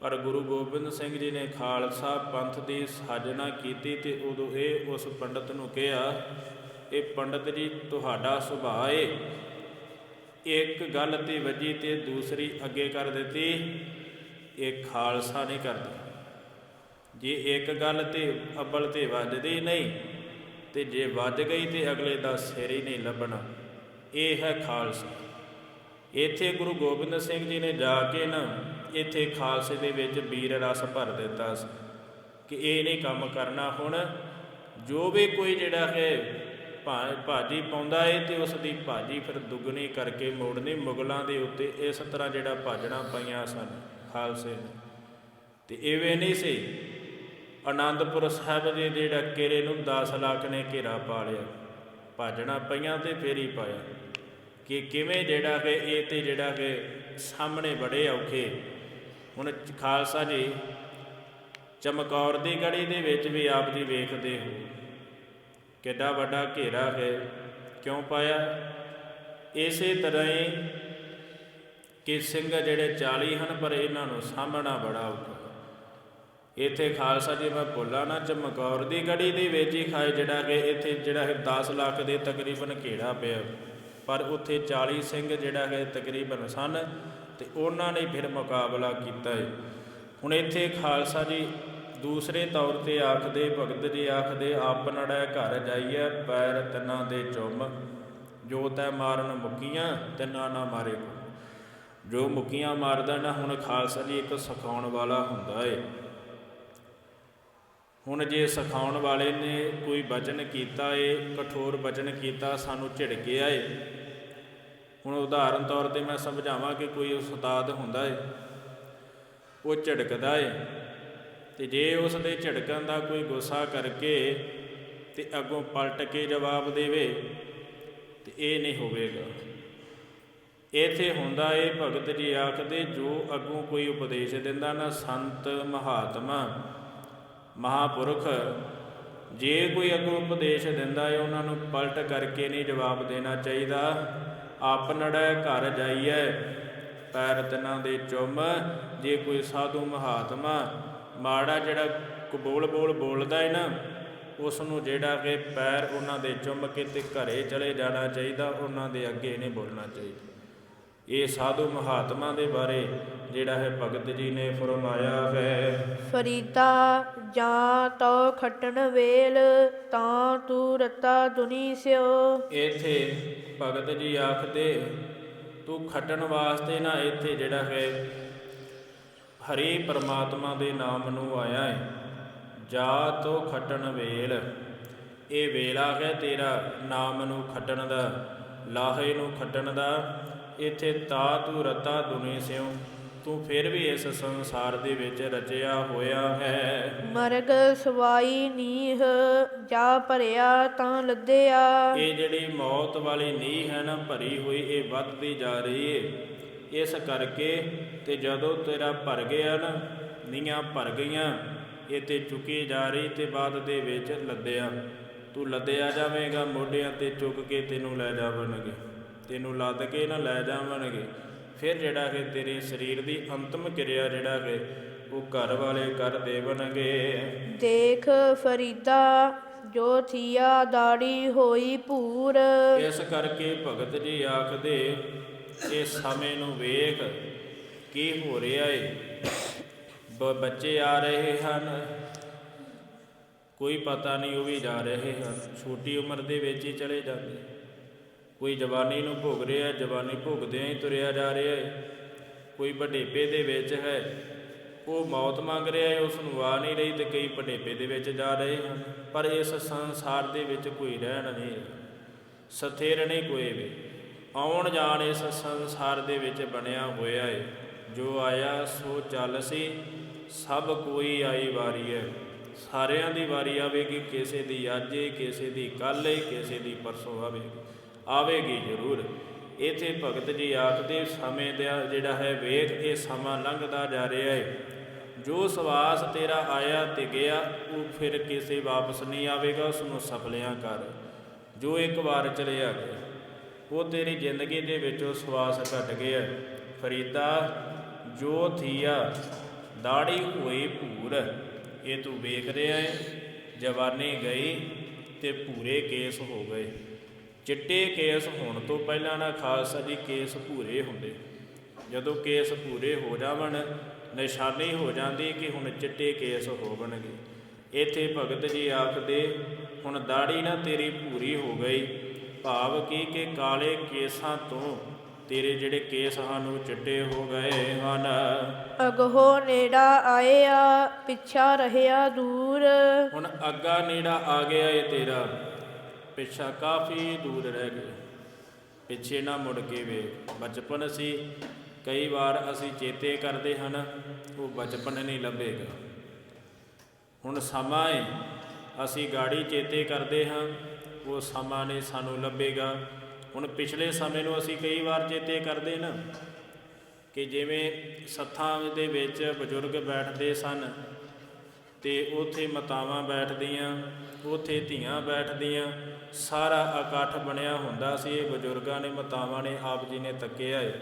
ਪਰ ਗੁਰੂ ਗੋਬਿੰਦ ਸਿੰਘ ਜੀ ਨੇ ਖਾਲਸਾ ਪੰਥ ਦੀ ਸਾਜਨਾ ਕੀਤੀ ਤੇ ਉਦੋਂ ਇਹ ਉਸ ਪੰਡਤ ਨੂੰ ਕਿਹਾ, ਇਹ ਪੰਡਤ ਜੀ, ਤੁਹਾਡਾ ਸੁਭਾਅ ਏ। ਇੱਕ ਗੱਲ ਤੇ ਵੱਜੀ ਤੇ ਦੂਸਰੀ ਅੱਗੇ ਕਰ ਦਿੱਤੀ। ਇਹ ਖਾਲਸਾ ਨਹੀਂ ਕਰਦਾ। ਜੇ ਇੱਕ ਗੱਲ ਤੇ ਅੱਬਲ ਤੇ ਵੱਜਦੀ ਨਹੀਂ ਤੇ ਜੇ ਵੱਜ ਗਈ ਤੇ ਅਗਲੇ ਦਾ ਸਿਰ ਹੀ ਨਹੀਂ ਲੱਭਣਾ। ਇਹ ਹੈ ਖਾਲਸਾ। ਇੱਥੇ ਗੁਰੂ ਗੋਬਿੰਦ ਸਿੰਘ ਜੀ ਨੇ ਜਾ ਕੇ ਨਾ ਇੱਥੇ ਖਾਲਸੇ ਦੇ ਵਿੱਚ ਵੀਰ ਰਸ ਭਰ ਦਿੱਤਾ ਸੀ ਕਿ ਇਹ ਨਹੀਂ ਕੰਮ ਕਰਨਾ ਹੁਣ। ਜੋ ਵੀ ਕੋਈ ਜਿਹੜਾ ਹੈ ਭਾ- ਭਾਜੀ ਪਾਉਂਦਾ ਏ ਤੇ ਉਸ ਦੀ ਭਾਜੀ ਫਿਰ ਦੁੱਗਣੀ ਕਰਕੇ ਮੋੜਨੀ, ਮੁਗਲਾਂ ਦੇ ਉੱਤੇ ਇਸ ਤਰ੍ਹਾਂ ਜਿਹੜਾ ਭਾਜਣਾ ਪਈਆਂ ਸਨ ਖਾਲਸੇ ਨੇ ਤੇ ਐਵੇਂ ਨਹੀਂ ਸੀ ਆਨੰਦਪੁਰ ਸਾਹਿਬ ਦੇ ਜਿਹੜਾ ਕਿਰੇ ਨੂੰ 10 ਲੱਖ ਨੇ ਘੇਰਾ ਪਾ ਲਿਆ। ਭਾਜਣਾ ਪਈਆਂ ਤੇ ਫੇਰ ਹੀ ਪਾਇਆ। ਕਿ ਕਿਵੇਂ ਜਿਹੜਾ ਕਿ ਇਹ ਤੇ ਜਿਹੜਾ ਕਿ ਸਾਹਮਣੇ ਬੜੇ ਔਖੇ। ਹੁਣ ਖਾਲਸਾ ਜੀ, ਚਮਕੌਰ ਦੀ ਗੜੀ ਦੇ ਵਿੱਚ ਵੀ ਆਪ ਜੀ ਵੇਖਦੇ ਹੋ। ਕਿੱਡਾ ਵੱਡਾ ਘੇਰਾ ਹੈ। ਕਿਉਂ ਪਾਇਆ? ਇਸੇ ਤਰ੍ਹਾਂ ਹੀ ਕਿ ਸਿੰਘ ਜਿਹੜੇ 40 ਹਨ, ਪਰ ਇਹਨਾਂ ਨੂੰ ਸਾਹਮਣਾ ਬੜਾ ਔਖਾ। ਇੱਥੇ ਖਾਲਸਾ ਜੀ, ਮੈਂ ਭੁੱਲਾ ਨਾ, ਚਮਕੌਰ ਦੀ ਗੜੀ ਦੀ ਵੇਚੀ ਖਾਏ ਜਿਹੜਾ ਕਿ ਇੱਥੇ, ਜਿਹੜਾ ਹੈ 10 ਲੱਖ ਦੇ ਤਕਰੀਬਨ ਘੇਰਾ ਪਿਆ। ਪਰ ਉੱਥੇ 40 ਸਿੰਘ ਜਿਹੜਾ ਹੈ ਤਕਰੀਬਨ ਸਨ ਤੇ ਉਹਨਾਂ ਨੇ ਫਿਰ ਮੁਕਾਬਲਾ ਕੀਤਾ ਹੈ ਹੁਣ ਇੱਥੇ ਖਾਲਸਾ ਜੀ ਦੂਸਰੇ ਤੌਰ ਤੇ ਆਖਦੇ, ਭਗਤ ਜੀ ਆਖਦੇ ਆਪਨੜਾ ਘਰ ਜਾਈਏ ਪੈਰ ਤਨਾਂ ਦੇ ਚੁੰਮ। ਜੋ ਤੈ ਮਾਰਨ ਮੁਕੀਆਂ, ਤਿੰਨਾਂ ਨਾ ਮਾਰੇ ਜੋ ਮੁਕੀਆਂ ਮਾਰਦਾ ਨਾ, ਹੁਣ ਖਾਲਸਾ ਜੀ ਇੱਕ ਸਿਖਾਉਣ ਵਾਲਾ ਹੁੰਦਾ ਏ। ਹੁਣ ਜੇ ਸਿਖਾਉਣ ਵਾਲੇ ਨੇ ਕੋਈ ਬਚਨ ਕੀਤਾ ਏ, ਕਠੋਰ ਬਚਨ ਕੀਤਾ, ਸਾਨੂੰ ਝਿੜਕਿਆ ਏ। ਹੁਣ ਉਦਾਹਰਨ ਤੌਰ ਤੇ ਮੈਂ ਸਮਝਾਵਾਂ ਕਿ ਕੋਈ ਉਸਤਾਦ ਹੁੰਦਾ ਏ, ਉਹ ਝਿੜਕਦਾ ਏ। ਤੇ ਜੇ ਉਸ ਦੇ ਝਿੜਕਣ ਦਾ ਕੋਈ ਗੁੱਸਾ ਕਰਕੇ ਤੇ ਅੱਗੋਂ ਪਲਟ ਕੇ ਜਵਾਬ ਦੇਵੇ, ਤੇ ਇਹ ਨਹੀਂ ਹੋਵੇਗਾ। ਇੱਥੇ ਹੁੰਦਾ ਏ, ਭਗਤ ਜੀ ਆਖਦੇ, ਜੋ ਅੱਗੋਂ ਕੋਈ ਉਪਦੇਸ਼ ਦਿੰਦਾ ਨਾ ਸੰਤ ਮਹਾਤਮਾ। ਮਹਾਪੁਰਖ, ਜੇ ਕੋਈ ਅੱਗੋਂ ਉਪਦੇਸ਼ ਦਿੰਦਾ ਹੈ ਉਹਨਾਂ ਨੂੰ ਪਲਟ ਕਰਕੇ ਨਹੀਂ ਜਵਾਬ ਦੇਣਾ ਚਾਹੀਦਾ। ਆਪਨੜਾ ਘਰ ਜਾਈਐ, ਪੈਰ ਤਨਾਂ ਦੇ ਚੁੰਮ। ਜੇ ਕੋਈ ਸਾਧੂ ਮਹਾਤਮਾ ਮਾੜਾ ਜਿਹੜਾ ਕੋ ਬੋਲ ਬੋਲਦਾ ਏ ਨਾ ਉਸ ਨੂੰ ਜਿਹੜਾ ਕਿ ਪੈਰ ਉਹਨਾਂ ਦੇ ਚੁੰਮ ਕੇ ਤੇ ਘਰੇ ਚਲੇ ਜਾਣਾ ਚਾਹੀਦਾ, ਉਹਨਾਂ ਦੇ ਅੱਗੇ ਨਹੀਂ ਬੋਲਣਾ ਚਾਹੀਦਾ। ਇਹ ਸਾਧੂ ਮਹਾਤਮਾ ਦੇ ਬਾਰੇ ਜਿਹੜਾ ਹੈ ਭਗਤ ਜੀ ਨੇ ਫਰਮਾਇਆ ਹੈ। ਫਰੀਦਾ ਜਾਂ ਤੋ ਖਟਣ ਵੇਲ ਤਾਂ ਤੂੰ ਰਤਾ ਦੁਨੀ ਸਿਓ। ਇੱਥੇ ਭਗਤ ਜੀ ਆਖਦੇ ਤੂੰ ਖੱਟਣ ਵਾਸਤੇ ਨਾ ਇੱਥੇ ਜਿਹੜਾ ਹੈ ਹਰੀ ਪਰਮਾਤਮਾ ਦੇ ਨਾਮ ਨੂੰ ਆਇਆ ਹੈ ਜਾ ਤੋ ਖੱਟਣ ਵੇਲ ਇਹ ਵੇਲਾ ਹੈ ਤੇਰਾ ਨਾਮ ਨੂੰ ਖੱਟਣ ਦਾ ਲਾਹੇ ਨੂੰ ਖੱਟਣ ਦਾ। ਇੱਥੇ ਤਾ ਤੂੰ ਰਤਾ ਦੁਨੀ ਸਿਉ ਤੂੰ ਫਿਰ ਵੀ ਇਸ ਸੰਸਾਰ ਦੇ ਵਿੱਚ ਰਚਿਆ ਹੋਇਆ ਹੈ। ਮਰਗ ਸਵਾਈ ਨੀਹ ਜਾ ਭਰਿਆ ਤਾਂ ਲੱਦਿਆ। ਇਹ ਜਿਹੜੀ ਮੌਤ ਵਾਲੀ ਨੀਂਹ ਹੈ ਨਾ ਭਰੀ ਹੋਈ ਇਹ ਵੱਧਦੀ ਜਾ ਰਹੀ ਏ। ਇਸ ਕਰਕੇ ਤੇ ਜਦੋਂ ਤੇਰਾ ਭਰ ਗਿਆ ਨਾ ਨੀਆਂ ਭਰ ਗਈਆਂ ਇਹ ਤੇ ਚੁੱਕੀ ਜਾ ਰਹੀ ਤੇ ਬਾਅਦ ਦੇ ਵਿੱਚ ਲੱਦਿਆ। ਤੂੰ ਲੱਦਿਆ ਜਾਵੇਂਗਾ ਮੋਢਿਆਂ ਤੇ ਚੁੱਕ ਕੇ ਤੈਨੂੰ ਲੈ ਜਾਵਣਗੇ ਤੈਨੂੰ ਲੱਦ ਕੇ ਨਾ ਲੈ ਜਾਵਣਗੇ। ਫਿਰ ਜਿਹੜਾ ਕਿ ਤੇਰੇ ਸਰੀਰ ਦੀ ਅੰਤਮ ਕਿਰਿਆ ਜਿਹੜਾ ਕਿ ਉਹ ਘਰ ਵਾਲੇ ਕਰ ਦੇਵਣਗੇ। ਦੇਖ ਫਰੀਦਾ ਜੋ ਥੀਆ ਦਾੜੀ ਹੋਈ ਭੂਰ। ਇਸ ਕਰਕੇ ਭਗਤ ਜੀ ਆਖਦੇ ਇਹ ਸਮੇਂ ਨੂੰ ਵੇਖ ਕੀ ਹੋ ਰਿਹਾ ਏ? ਬੱਚੇ ਆ ਰਹੇ ਹਨ। ਕੋਈ ਪਤਾ ਨਹੀਂ ਉਹ ਵੀ ਜਾ ਰਹੇ ਹਨ। ਛੋਟੀ ਉਮਰ ਦੇ ਵਿੱਚ ਹੀ ਚਲੇ ਜਾਂਦੇ। ਕੋਈ ਜਵਾਨੀ ਨੂੰ ਭੋਗ ਰਿਹਾ, ਜਵਾਨੀ ਭੋਗਦਿਆਂ ਹੀ ਤੁਰਿਆ ਜਾ ਰਿਹਾ ਹੈ। ਕੋਈ ਵਡੇਪੇ ਦੇ ਵਿੱਚ ਹੈ, ਉਹ ਮੌਤ ਮੰਗ ਰਿਹਾ ਹੈ ਉਸ ਨੂੰ ਆ ਨਹੀਂ ਰਹੀ ਤੇ ਕਈ ਵਡੇਪੇ ਦੇ ਵਿੱਚ ਜਾ ਰਹੇ ਹਨ, ਪਰ ਇਸ ਸੰਸਾਰ ਦੇ ਵਿੱਚ ਕੋਈ ਰਹਿਣ ਨਹੀਂ ਸਥਿਰ ਨਹੀਂ ਕੋਈ ਵੀ। ਆਉਣ ਜਾਣ ਇਸ ਸੰਸਾਰ ਦੇ ਵਿੱਚ ਬਣਿਆ ਹੋਇਆ ਹੈ। ਜੋ ਆਇਆ, ਸੋ ਚੱਲ ਸੀ, ਸਭ ਕੋਈ ਆਈ ਵਾਰੀ ਹੈ। ਸਾਰਿਆਂ ਦੀ ਵਾਰੀ ਆਵੇਗੀ, ਕਿਸੇ ਦੀ ਅੱਜ ਏ ਕਿਸੇ ਦੀ ਕੱਲ੍ਹ ਏ ਕਿਸੇ ਦੀ ਪਰਸੋਂ ਆਵੇਗੀ। ਆਵੇਗੀ ਜ਼ਰੂਰ। ਇਥੇ ਭਗਤ ਜੀ ਆਖਦੇ, ਸਮੇਂ ਦਾ ਜਿਹੜਾ ਹੈ ਵੇਖ, ਇਹ ਸਮਾਂ ਲੰਘਦਾ ਜਾ ਰਿਹਾ ਹੈ ਜੋ ਸਵਾਸ ਤੇਰਾ ਆਇਆ ਤੇ ਗਿਆ, ਉਹ ਫਿਰ ਕਿਸੇ ਵਾਪਸ ਨਹੀਂ ਆਵੇਗਾ ਉਸ ਨੂੰ ਸਫਲਿਆਂ ਕਰ। ਜੋ ਇੱਕ ਵਾਰ ਚਲਿਆ ਗਿਆ, ਉਹ ਤੇਰੀ ਜ਼ਿੰਦਗੀ ਦੇ ਵਿੱਚੋਂ ਸਵਾਸ ਘਟ ਗਿਆ। ਫਰੀਦਾ, ਜੋ ਥੀਆ ਦਾੜੀ ਹੋਈ ਭੂਰ, ਇਹ ਤੂੰ ਵੇਖ ਰਿਹਾ ਹੈ ਜਵਾਨੀ ਗਈ ਤੇ ਭੂਰੇ ਕੇਸ ਹੋ ਗਏ। ਚਿੱਟੇ ਕੇਸ ਹੋਣ ਤੋਂ ਪਹਿਲਾਂ ਨਾ ਖਾਲਸਾ ਜੀ ਕੇਸ ਭੂਰੇ ਹੁੰਦੇ। ਜਦੋਂ ਕੇਸ ਭੂਰੇ ਹੋ ਜਾਵਣ ਨਿਸ਼ਾਨੀ ਹੋ ਜਾਂਦੀ ਕਿ ਹੁਣ ਚਿੱਟੇ ਕੇਸ ਹੋਵਣਗੇ। ਇੱਥੇ ਭਗਤ ਜੀ ਆਖਦੇ ਹੁਣ ਦਾੜੀ ਨਾ ਤੇਰੀ ਭੂਰੀ ਹੋ ਗਈ। ਭਾਵ ਕੀ ਕਿ ਕਾਲੇ ਕੇਸਾਂ ਤੋਂ ਤੇਰੇ ਜਿਹੜੇ ਕੇਸ ਹਨ ਉਹ ਚਿੱਟੇ ਹੋ ਗਏ ਹਨ? ਅਗਹੋ ਨੇੜਾ ਆਇਆ ਪਿਛਾ ਰਹਿਆ ਦੂਰ। ਹੁਣ ਅੱਗਾ ਨੇੜਾ ਆ ਗਿਆ ਏ ਤੇਰਾ। ਪਿੱਛਾ ਕਾਫੀ ਦੂਰ ਰਹਿ ਗਿਆ ਪਿੱਛੇ ਨਾ ਮੁੜ ਕੇ ਵੇ ਬਚਪਨ ਸੀ। ਕਈ ਵਾਰ ਅਸੀਂ ਚੇਤੇ ਕਰਦੇ ਹਨ, ਉਹ ਬਚਪਨ ਨਹੀਂ ਲੱਭੇਗਾ। ਹੁਣ ਸਮਾਂ ਏ। ਅਸੀਂ ਗਾੜੀ ਚੇਤੇ ਕਰਦੇ ਹਾਂ, ਉਹ ਸਮਾਂ ਨਹੀਂ ਸਾਨੂੰ ਲੱਭੇਗਾ। ਹੁਣ ਪਿਛਲੇ ਸਮੇਂ ਨੂੰ ਅਸੀਂ ਕਈ ਵਾਰ ਚੇਤੇ ਕਰਦੇ ਨਾ ਕਿ ਜਿਵੇਂ ਸੱਥਾਂ ਦੇ ਵਿੱਚ ਬਜ਼ੁਰਗ ਬੈਠਦੇ ਸਨ ਤੇ ਉਥੇ ਮਤਾਵਾਂ ਬੈਠਦੀਆਂ ਉਥੇ ਧੀਆਂ ਬੈਠਦੀਆਂ। ਸਾਰਾ ਇਕੱਠ ਬਣਿਆ ਹੁੰਦਾ ਸੀ। ਇਹ ਬਜ਼ੁਰਗਾਂ ਨੇ, ਮਤਾਵਾਂ ਨੇ, ਆਪ ਜੀ ਨੇ ਤੱਕਿਆ ਏ।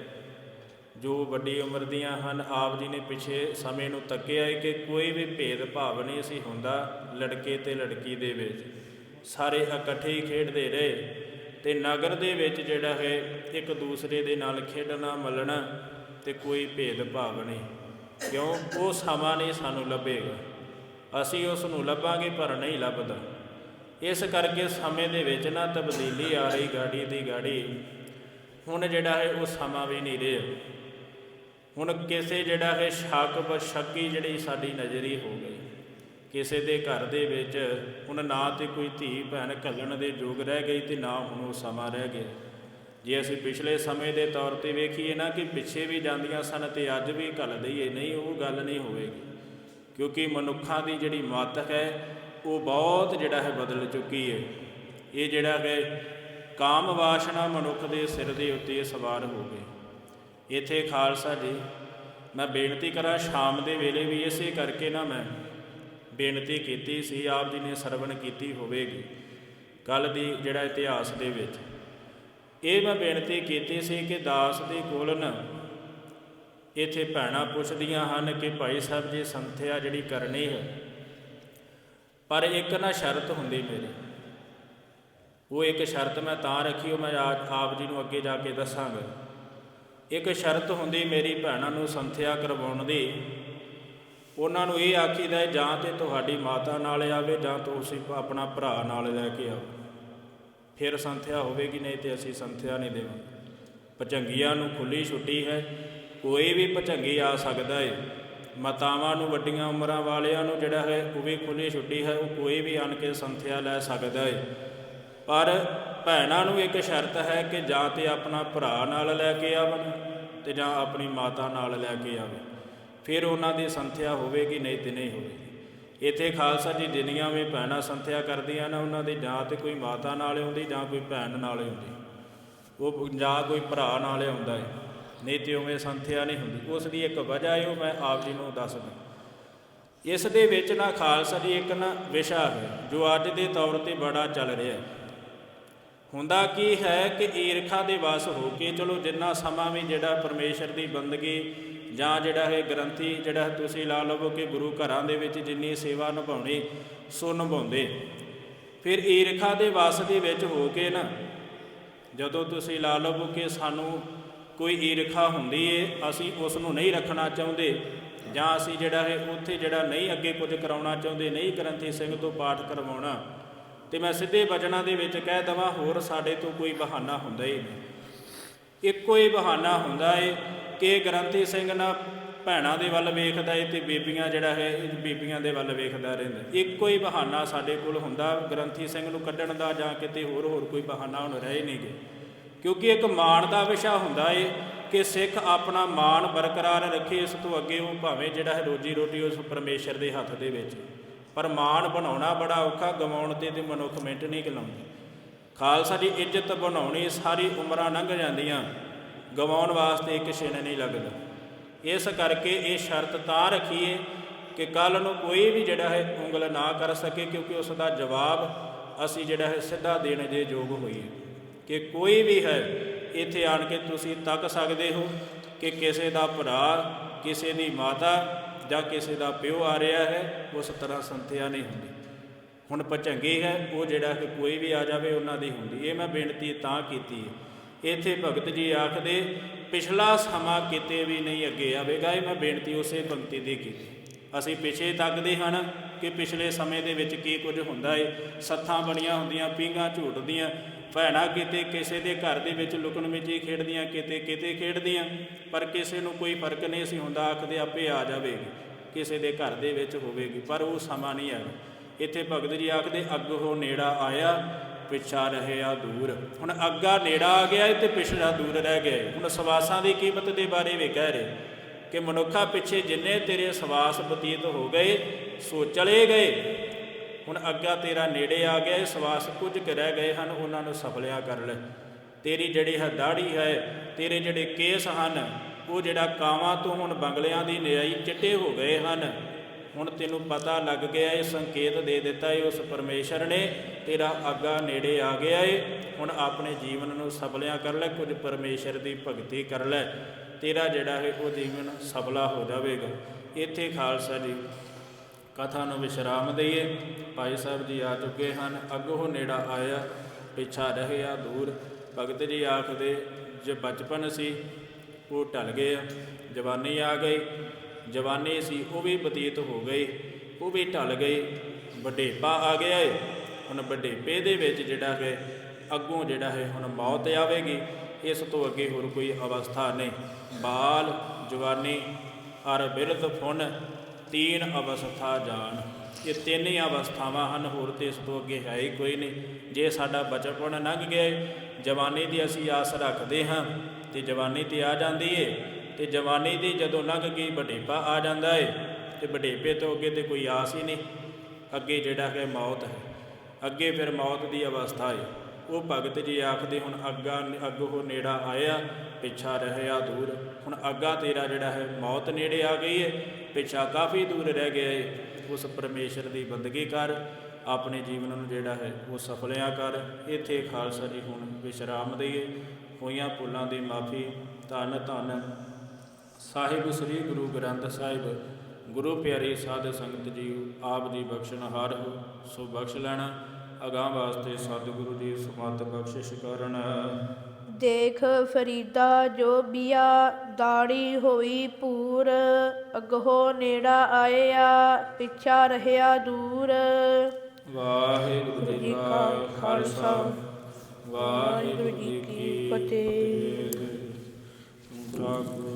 ਜੋ ਵੱਡੀ ਉਮਰ ਦੀਆਂ ਹਨ, ਆਪ ਜੀ ਨੇ ਪਿਛੇ ਸਮੇਂ ਨੂੰ ਤੱਕਿਆ ਏ ਕਿ ਕੋਈ ਵੀ ਭੇਦ ਭਾਵ ਨਹੀਂ ਸੀ ਹੁੰਦਾ ਲੜਕੇ ਤੇ ਲੜਕੀ ਦੇ ਵਿੱਚ। ਸਾਰੇ ਇਕੱਠੇ ਹੀ ਖੇਡਦੇ ਰਹੇ ਤੇ ਨਗਰ ਦੇ ਵਿੱਚ ਜਿਹੜਾ ਹੈ, ਇੱਕ ਦੂਸਰੇ ਦੇ ਨਾਲ ਖੇਡਣਾ, ਮਲਣਾ ਤੇ ਕੋਈ ਭੇਦ ਭਾਵ ਨਹੀਂ। ਕਿਉਂ? ਉਹ ਸਮਾਂ ਨਹੀਂ ਸਾਨੂੰ ਲੱਭੇਗਾ। ਅਸੀਂ ਉਸ ਨੂੰ ਲੱਭਾਂਗੇ ਪਰ ਨਹੀਂ ਲੱਭਦਾ। ਇਸ ਕਰਕੇ ਸਮੇਂ ਦੇ ਵਿੱਚ ਨਾ ਤਬਦੀਲੀ ਆ ਰਹੀ ਗਾੜੀ ਦੀ ਗਾੜੀ। ਹੁਣ ਜਿਹੜਾ ਹੈ ਉਹ ਸਮਾਂ ਵੀ ਨਹੀਂ ਰਿਹਾ। ਹੁਣ ਕਿਸੇ ਜਿਹੜਾ ਹੈ ਸ਼ੱਕ ਬਸ਼ੱਕੀ ਜਿਹੜੀ ਸਾਡੀ ਨਜ਼ਰੀ ਹੋ ਗਈ। ਕਿਸੇ ਦੇ ਘਰ ਦੇ ਵਿੱਚ ਹੁਣ ਨਾ ਤੇ ਕੋਈ ਧੀ ਭੈਣ ਘੱਲਣ ਦੇ ਯੋਗ ਰਹਿ ਗਈ ਤੇ ਨਾ ਹੁਣ ਉਹ ਸਮਾਂ ਰਹਿ ਗਿਆ। ਜੇ ਅਸੀਂ ਪਿਛਲੇ ਸਮੇਂ ਦੇ ਤੌਰ ਤੇ ਵੇਖੀਏ ਨਾ ਕਿ ਪਿੱਛੇ ਵੀ ਜਾਂਦੀਆਂ ਸਨ ਤੇ ਅੱਜ ਵੀ ਘੱਲ ਦਈਏ ਨਹੀਂ, ਉਹ ਗੱਲ ਨਹੀਂ ਹੋਵੇਗੀ। ਕਿਉਂਕਿ ਮਨੁੱਖਾਂ ਦੀ ਜਿਹੜੀ ਮੱਤ ਹੈ ਉਹ ਬਹੁਤ ਜਿਹੜਾ ਹੈ ਬਦਲ ਚੁੱਕੀ ਹੈ ਇਹ ਜਿਹੜਾ ਹੈ ਕਾਮ ਵਾਸ਼ਨਾ ਮਨੁੱਖ ਦੇ ਸਿਰ ਦੇ ਉੱਤੇ ਸਵਾਰ ਹੋ ਗਈ ਇੱਥੇ ਖਾਲਸਾ ਜੀ, ਮੈਂ ਬੇਨਤੀ ਕਰਾਂ ਸ਼ਾਮ ਦੇ ਵੇਲੇ ਵੀ ਇਸੇ ਕਰਕੇ ਨਾ ਮੈਂ ਬੇਨਤੀ ਕੀਤੀ ਸੀ, ਆਪ ਜੀ ਨੇ ਸਰਵਣ ਕੀਤੀ ਹੋਵੇਗੀ ਕੱਲ ਦੀ ਜਿਹੜਾ ਇਤਿਹਾਸ ਦੇ ਵਿੱਚ। ਇਹ ਮੈਂ ਬੇਨਤੀ ਕੀਤੀ ਸੀ ਕਿ ਦਾਸ ਦੇ ਕੋਲ ਨਾ ਇੱਥੇ ਭੈਣਾਂ ਪੁੱਛਦੀਆਂ ਹਨ ਕਿ ਭਾਈ ਸਾਹਿਬ ਜੀ ਸੰਥਿਆ ਜਿਹੜੀ ਕਰਨੀ ਹੈ ਪਰ ਇੱਕ ਨਾ ਸ਼ਰਤ ਹੁੰਦੀ ਮੇਰੀ। ਉਹ ਇੱਕ ਸ਼ਰਤ ਮੈਂ ਤਾਂ ਰੱਖੀ, ਉਹ ਮੈਂ ਆ- ਆਪ ਜੀ ਨੂੰ ਅੱਗੇ ਜਾ ਕੇ ਦੱਸਾਂਗਾ। ਇੱਕ ਸ਼ਰਤ ਹੁੰਦੀ ਮੇਰੀ ਭੈਣਾਂ ਨੂੰ ਸੰਥਿਆ ਕਰਵਾਉਣ ਦੀ। ਉਹਨਾਂ ਨੂੰ ਇਹ ਆਖੀਦਾ ਜਾਂ ਤੇ ਤੁਹਾਡੀ ਮਾਤਾ ਨਾਲ ਆਵੇ, ਜਾਂ ਤੁਸੀਂ ਆਪਣਾ ਭਰਾ ਨਾਲ ਲੈ ਕੇ ਆਓ। ਫਿਰ ਸੰਥਿਆ ਹੋਵੇਗੀ, ਨਹੀਂ ਤੇ ਅਸੀਂ ਸੰਥਿਆ ਨਹੀਂ ਦੇਵਾਂਗੇ। ਭਜੰਗੀਆਂ ਨੂੰ ਖੁੱਲੀ ਛੁੱਟੀ ਹੈ। ਕੋਈ ਵੀ ਭਜੰਗੀ ਆ ਸਕਦਾ ਹੈ ਮਾਤਾਵਾਂ ਨੂੰ, ਵੱਡੀਆਂ ਉਮਰਾਂ ਵਾਲਿਆਂ ਨੂੰ ਜਿਹੜਾ ਹੈ, ਉਹ ਵੀ ਖੁੱਲੀ ਛੁੱਟੀ ਹੈ, ਉਹ ਕੋਈ ਵੀ ਆਣ ਕੇ ਸੰਥਿਆ ਲੈ ਸਕਦਾ ਹੈ ਪਰ ਭੈਣਾਂ ਨੂੰ ਇੱਕ ਸ਼ਰਤ ਹੈ ਕਿ ਜਾਂ ਤੇ ਆਪਣਾ ਭਰਾ ਨਾਲ ਲੈ ਕੇ ਆਵਣ ਤੇ ਜਾਂ ਆਪਣੀ ਮਾਤਾ ਨਾਲ ਲੈ ਕੇ ਆਵੇ। ਫਿਰ ਉਹਨਾਂ ਦੀ ਸੰਥਿਆ ਹੋਵੇਗੀ, ਨਹੀਂ ਤੇ ਨਹੀਂ ਹੋਵੇਗੀ। ਇੱਥੇ ਖਾਲਸਾ ਜੀ ਜਿੰਨੀਆਂ ਵੀ ਭੈਣਾਂ ਸੰਥਿਆ ਕਰਦੀਆਂ ਨੇ, ਉਹਨਾਂ ਦੀ ਜਾਂ ਤੇ ਕੋਈ ਮਾਤਾ ਨਾਲ ਆਉਂਦੀ ਜਾਂ ਕੋਈ ਭੈਣ ਨਾਲ ਆਉਂਦੀ। ਉਹ ਜਾਂ ਕੋਈ ਭਰਾ ਨਾਲ ਆਉਂਦਾ ਹੈ ਨਹੀਂ ਤੇ ਉਵੇਂ ਸੰਥਿਆ ਨਹੀਂ ਹੁੰਦੀ। ਉਸ ਦੀ ਇੱਕ ਵਜ੍ਹਾ ਹੈ, ਉਹ ਮੈਂ ਆਪ ਜੀ ਨੂੰ ਦੱਸਦਾ। ਇਸ ਦੇ ਵਿੱਚ ਨਾ ਖਾਲਸਾ ਦੀ ਇੱਕ ਨਾ ਵਿਸ਼ਾ ਹੈ, ਜੋ ਅੱਜ ਦੇ ਤੌਰ ਤੇ ਬੜਾ ਚੱਲ ਰਿਹਾ ਹੈ। ਹੁੰਦਾ ਕੀ ਹੈ ਕਿ ਈਰਖਾ ਦੇ ਵਸ ਹੋ ਕੇ ਚਲੋ ਜਿੰਨਾ ਸਮਾਂ ਵੀ ਜਿਹੜਾ ਪਰਮੇਸ਼ਰ ਦੀ ਬੰਦਗੀ ਜਾਂ ਜਿਹੜਾ ਇਹ ਗ੍ਰੰਥੀ ਜਿਹੜਾ ਤੁਸੀਂ ਲਾ ਲਵੋ ਕਿ ਗੁਰੂ ਘਰਾਂ ਦੇ ਵਿੱਚ ਜਿੰਨੀ ਸੇਵਾ ਨਿਭਾਉਣੀ, ਸੋ ਨਿਭਾਉਂਦੇ। ਫਿਰ ਈਰਖਾ ਦੇ ਵਸ ਦੇ ਵਿੱਚ ਹੋ ਕੇ ਨਾ ਜਦੋਂ ਤੁਸੀਂ ਲਾ ਲਵੋ ਕਿ ਸਾਨੂੰ ਕੋਈ ਈਰਖਾ ਹੁੰਦੀ ਏ, ਅਸੀਂ ਉਸ ਨੂੰ ਨਹੀਂ ਰੱਖਣਾ ਚਾਹੁੰਦੇ। ਜਾਂ ਅਸੀਂ ਜਿਹੜਾ ਹੈ, ਉੱਥੇ ਜਿਹੜਾ ਨਹੀਂ ਅੱਗੇ ਕੁਝ ਕਰਾਉਣਾ ਚਾਹੁੰਦੇ, ਨਹੀਂ ਗ੍ਰੰਥੀ ਸਿੰਘ ਤੋਂ ਪਾਠ ਕਰਵਾਉਣਾ। ਤੇ ਮੈਂ ਸਿੱਧੇ ਵਚਨਾਂ ਦੇ ਵਿੱਚ ਕਹਿ ਦਵਾਂ, ਹੋਰ ਸਾਡੇ ਤੋਂ ਕੋਈ ਬਹਾਨਾ ਹੁੰਦਾ ਹੀ ਨਹੀਂ। ਇੱਕੋ ਹੀ ਬਹਾਨਾ ਹੁੰਦਾ ਏ ਕਿ ਗ੍ਰੰਥੀ ਸਿੰਘ ਨਾ ਭੈਣਾਂ ਦੇ ਵੱਲ ਵੇਖਦਾ ਏ ਤੇ ਬੀਬੀਆਂ ਜਿਹੜਾ ਹੈ, ਬੀਬੀਆਂ ਦੇ ਵੱਲ ਵੇਖਦਾ ਰਹਿੰਦਾ ਇੱਕੋ ਹੀ ਬਹਾਨਾ ਸਾਡੇ ਕੋਲ ਹੁੰਦਾ, ਗ੍ਰੰਥੀ ਸਿੰਘ ਨੂੰ ਕੱਢਣ ਦਾ ਜਾਂ ਕਿਤੇ ਹੋਰ ਹੋਰ ਕੋਈ ਬਹਾਨਾ ਹੁਣ ਰਹੇ ਹੀ ਨਹੀਂ ਗਏ ਕਿਉਂਕਿ ਇੱਕ ਮਾਣ ਦਾ ਵਿਸ਼ਾ ਹੁੰਦਾ ਏ ਕਿ ਸਿੱਖ ਆਪਣਾ ਮਾਣ ਬਰਕਰਾਰ ਰੱਖੇ, ਇਸ ਤੋਂ ਅੱਗੇ ਉਹ ਭਾਵੇਂ ਜਿਹੜਾ ਹੈ ਰੋਜੀ ਰੋਟੀ ਉਸ ਪਰਮੇਸ਼ਰ ਦੇ ਹੱਥ ਦੇ ਵਿੱਚ। ਪਰ ਮਾਣ ਬਣਾਉਣਾ ਬੜਾ ਔਖਾ, ਗਵਾਉਣ ਤੇ ਤੇ ਮਨੁੱਖ ਮਿੰਟ ਨਹੀਂ ਗਲਾਉਂਦੇ ਖਾਲਸਾ ਦੀ ਇੱਜ਼ਤ ਬਣਾਉਣੀ ਸਾਰੀ ਉਮਰਾਂ ਲੰਘ ਜਾਂਦੀਆਂ, ਗਵਾਉਣ ਵਾਸਤੇ ਇੱਕ ਛਿਣ ਨਹੀਂ ਲੱਗਦਾ। ਇਸ ਕਰਕੇ ਇਹ ਸ਼ਰਤ ਤਾਂ ਰੱਖੀਏ ਕਿ ਕੱਲ ਨੂੰ ਕੋਈ ਵੀ ਜਿਹੜਾ ਹੈ ਉਂਗਲ ਨਾ ਕਰ ਸਕੇ, ਕਿਉਂਕਿ ਉਸ ਦਾ ਜਵਾਬ ਅਸੀਂ ਜਿਹੜਾ ਹੈ ਸਿੱਧਾ ਦੇਣ ਦੇ ਯੋਗ ਹੋਈਏ। ਕਿ ਕੋਈ ਵੀ ਹੈ, ਇੱਥੇ ਆਣ ਕੇ ਤੁਸੀਂ ਤੱਕ ਸਕਦੇ ਹੋ ਕਿ ਕਿਸੇ ਦਾ ਭਰਾ, ਕਿਸੇ ਦੀ ਮਾਤਾ ਜਾਂ ਕਿਸੇ ਦਾ ਪਿਓ ਆ ਰਿਹਾ ਹੈ, ਉਸ ਤਰ੍ਹਾਂ ਸੰਥਿਆ ਨਹੀਂ ਹੁੰਦੀ। ਹੁਣ ਪਚੰਗੀ ਹੈ, ਉਹ ਜਿਹੜਾ ਕਿ ਕੋਈ ਵੀ ਆ ਜਾਵੇ, ਉਹਨਾਂ ਦੀ ਹੁੰਦੀ। ਇਹ ਮੈਂ ਬੇਨਤੀ ਤਾਂ ਕੀਤੀ ਹੈ। ਇੱਥੇ ਭਗਤ ਜੀ ਆਖਦੇ, ਪਿਛਲਾ ਸਮਾਂ ਕਿਤੇ ਵੀ ਨਹੀਂ ਅੱਗੇ ਆਵੇਗਾ, ਇਹ ਮੈਂ ਬੇਨਤੀ ਉਸੇ ਪੰਕਤੀ ਦੀ ਕੀਤੀ। ਅਸੀਂ ਪਿਛੇ ਤੱਕਦੇ ਹਨ ਕਿ ਪਿਛਲੇ ਸਮੇਂ ਦੇ ਵਿੱਚ ਕੀ ਕੁਝ ਹੁੰਦਾ ਏ। ਸੱਥਾਂ ਬਣੀਆਂ ਹੁੰਦੀਆਂ, ਪੀਂਘਾਂ ਝੂਟਦੀਆਂ ਭੈਣਾਂ ਕਿਤੇ ਕਿਸੇ ਦੇ ਘਰ ਦੇ ਵਿੱਚ ਲੁਕਣ ਵਿੱਚ ਹੀ ਖੇਡਦੀਆਂ, ਕਿਤੇ ਕਿਤੇ ਖੇਡਦੀਆਂ, ਪਰ ਕਿਸੇ ਨੂੰ ਕੋਈ ਫ਼ਰਕ ਨਹੀਂ ਸੀ ਹੁੰਦਾ, ਆਖਦੇ ਆਪੇ ਆ ਜਾਵੇਗੀ, ਕਿਸੇ ਦੇ ਘਰ ਦੇ ਵਿੱਚ ਹੋਵੇਗੀ, ਪਰ ਉਹ ਸਮਾਂ ਨਹੀਂ ਆਇਆ ਇੱਥੇ ਭਗਤ ਜੀ ਆਖਦੇ, ਅੱਗੋਂ ਨੇੜਾ ਆਇਆ, ਪਿਛਾ ਰਹਿਆ ਦੂਰ। ਹੁਣ ਅੱਗਾ ਨੇੜਾ ਆ ਗਿਆ ਏ ਤੇ ਪਿਛੜਾ ਦੂਰ ਰਹਿ ਗਿਆ ਹੁਣ ਸਵਾਸਾਂ ਦੀ ਕੀਮਤ ਦੇ ਬਾਰੇ ਵੀ ਕਹਿ ਰਹੇ ਕਿ ਮਨੁੱਖਾ ਪਿੱਛੇ ਜਿੰਨੇ ਤੇਰੇ ਸਵਾਸ ਬਤੀਤ ਹੋ ਗਏ, ਸੋ ਚਲੇ ਗਏ। ਹੁਣ ਅੱਗਾ ਤੇਰਾ ਨੇੜੇ ਆ ਗਿਆ ਏ ਸਵਾਸ ਕੁਝ ਕੁ ਰਹਿ ਗਏ ਹਨ, ਉਹਨਾਂ ਨੂੰ ਸਫਲਿਆ ਕਰ ਲੈ। ਤੇਰੀ ਜਿਹੜੀ ਹੈ ਦਾੜੀ ਹੈ, ਤੇਰੇ ਜਿਹੜੇ ਕੇਸ ਹਨ, ਉਹ ਜਿਹੜਾ ਕਾਵਾਂ ਤੋਂ ਹੁਣ ਬੰਗਲਿਆਂ ਦੀ ਨਿਆਈ ਚਿੱਟੇ ਹੋ ਗਏ ਹਨ, ਹੁਣ ਤੈਨੂੰ ਪਤਾ ਲੱਗ ਗਿਆ, ਇਹ ਸੰਕੇਤ ਦੇ ਦਿੱਤਾ ਹੈ, ਉਸ ਪਰਮੇਸ਼ਰ ਨੇ, ਤੇਰਾ ਅੱਗਾ ਨੇੜੇ ਆ ਗਿਆ ਏ, ਹੁਣ ਆਪਣੇ ਜੀਵਨ ਨੂੰ ਸਫਲਿਆ ਕਰ ਲੈ, ਕੁਝ ਪਰਮੇਸ਼ਰ ਦੀ ਭਗਤੀ ਕਰ ਲੈ। ਤੇਰਾ ਜਿਹੜਾ ਹੈ, ਉਹ ਜੀਵਨ ਸਬਲਾ ਹੋ ਜਾਵੇਗਾ। ਇੱਥੇ ਖਾਲਸਾ ਜੀ ਕਥਾ ਨੂੰ ਵਿਸ਼ਰਾਮ ਦਈਏ। ਭਾਈ ਸਾਹਿਬ ਜੀ ਆ ਚੁੱਕੇ ਹਨ। ਅੱਗੋਂ ਨੇੜਾ ਆਇਆ, ਪਿੱਛਾ ਰਹਿਆ ਦੂਰ। ਭਗਤ ਜੀ ਆਖਦੇ, ਜੇ ਬਚਪਨ ਸੀ, ਉਹ ਢਲ ਗਏ ਜਵਾਨੀ ਆ ਗਈ। ਜਵਾਨੀ ਸੀ, ਉਹ ਵੀ ਬਤੀਤ ਹੋ ਗਈ। ਉਹ ਵੀ ਢਲ ਗਈ। ਵਡੇਪਾ ਆ ਗਿਆ ਏ। ਹੁਣ ਵਡੇਪੇ ਦੇ ਵਿੱਚ ਜਿਹੜਾ ਹੈ, ਅੱਗੋਂ ਜਿਹੜਾ ਹੈ, ਹੁਣ ਮੌਤ ਆਵੇਗੀ। ਇਸ ਤੋਂ ਅੱਗੇ ਹੋਰ ਕੋਈ ਅਵਸਥਾ ਨਹੀਂ। ਬਾਲ, ਜਵਾਨੀ ਅਰ ਬਿਰਧ ਫੁਨ ਤੀਨ ਅਵਸਥਾ ਜਾਣ ਇਹ ਤਿੰਨ ਹੀ ਅਵਸਥਾਵਾਂ ਹਨ, ਹੋਰ ਤੇ ਇਸ ਤੋਂ ਅੱਗੇ ਹੈ ਹੀ ਕੋਈ ਨਹੀਂ। ਜੇ ਸਾਡਾ ਬਚਪਨ ਲੰਘ ਗਿਆ ਜਵਾਨੀ ਦੀ ਅਸੀਂ ਆਸ ਰੱਖਦੇ ਹਾਂ, ਤੇ ਜਵਾਨੀ ਤੇ ਆ ਜਾਂਦੀ ਏ। ਤੇ ਜਵਾਨੀ ਦੀ ਜਦੋਂ ਲੰਘ ਗਈ, ਵਡੇਪਾ ਆ ਜਾਂਦਾ ਏ। ਤੇ ਵਡੇਪੇ ਤੋਂ ਅੱਗੇ ਤੇ ਕੋਈ ਆਸ ਹੀ ਨਹੀਂ। ਅੱਗੇ ਜਿਹੜਾ ਹੈ ਮੌਤ ਹੈ। ਅੱਗੇ ਫਿਰ ਮੌਤ ਦੀ ਅਵਸਥਾ ਏ। ਉਹ ਭਗਤ ਜੀ ਆਖਦੇ ਹੁਣ ਅੱਗਾ ਅੱਗੋਂ ਨੇੜਾ ਆਇਆ, ਪਿੱਛਾ ਰਹਿਆ ਦੂਰ। ਹੁਣ ਅੱਗਾ ਤੇਰਾ ਜਿਹੜਾ ਹੈ, ਮੌਤ ਨੇੜੇ ਆ ਗਈ ਹੈ ਪਿੱਛਾ ਕਾਫੀ ਦੂਰ ਰਹਿ ਗਿਆ ਏ। ਉਸ ਪਰਮੇਸ਼ਰ ਦੀ ਬੰਦਗੀ ਕਰ, ਆਪਣੇ ਜੀਵਨ ਨੂੰ ਜਿਹੜਾ ਹੈ, ਉਹ ਸਫਲਿਆ ਕਰ। ਇੱਥੇ ਖਾਲਸਾ ਜੀ ਹੁਣ ਵਿਸ਼ਰਾਮ ਦਈਏ। ਹੋਈਆਂ ਭੁੱਲਾਂ ਦੀ ਮਾਫੀ, ਧੰਨ ਧੰਨ। ਸਾਹਿਬ ਸ੍ਰੀ ਗੁਰੂ ਗ੍ਰੰਥ ਸਾਹਿਬ, ਗੁਰੂ ਪਿਆਰੀ ਸਾਧ ਸੰਗਤ ਜੀ ਆਪ ਜੀ ਬਖਸ਼ਣਹਾਰ ਹੋ, ਸੋ ਬਖਸ਼ ਲੈਣਾ। ਅਗਾਹ ਵਾਸਤੇ ਸਤਿਗੁਰੂ ਜੀ ਸਮਤ ਬਖਸ਼ਿਸ਼ ਕਰਨ। ਦੇਖ ਫਰੀਦਾ ਜੋ ਬਿਆ ਦਾੜੀ ਹੋਈ ਪੂਰ ਅਗਹੋ ਨੇੜਾ ਆਇਆ ਪਿੱਛਾ ਰਹਿਆ ਦੂਰ। ਵਾਹਿਗੁਰੂ ਜੀ ਕਾ ਖਾਲਸਾ। ਵਾਹਿਗੁਰੂ ਜੀ ਕੀ ਫਤਿਹ। ਫਤਿਹ।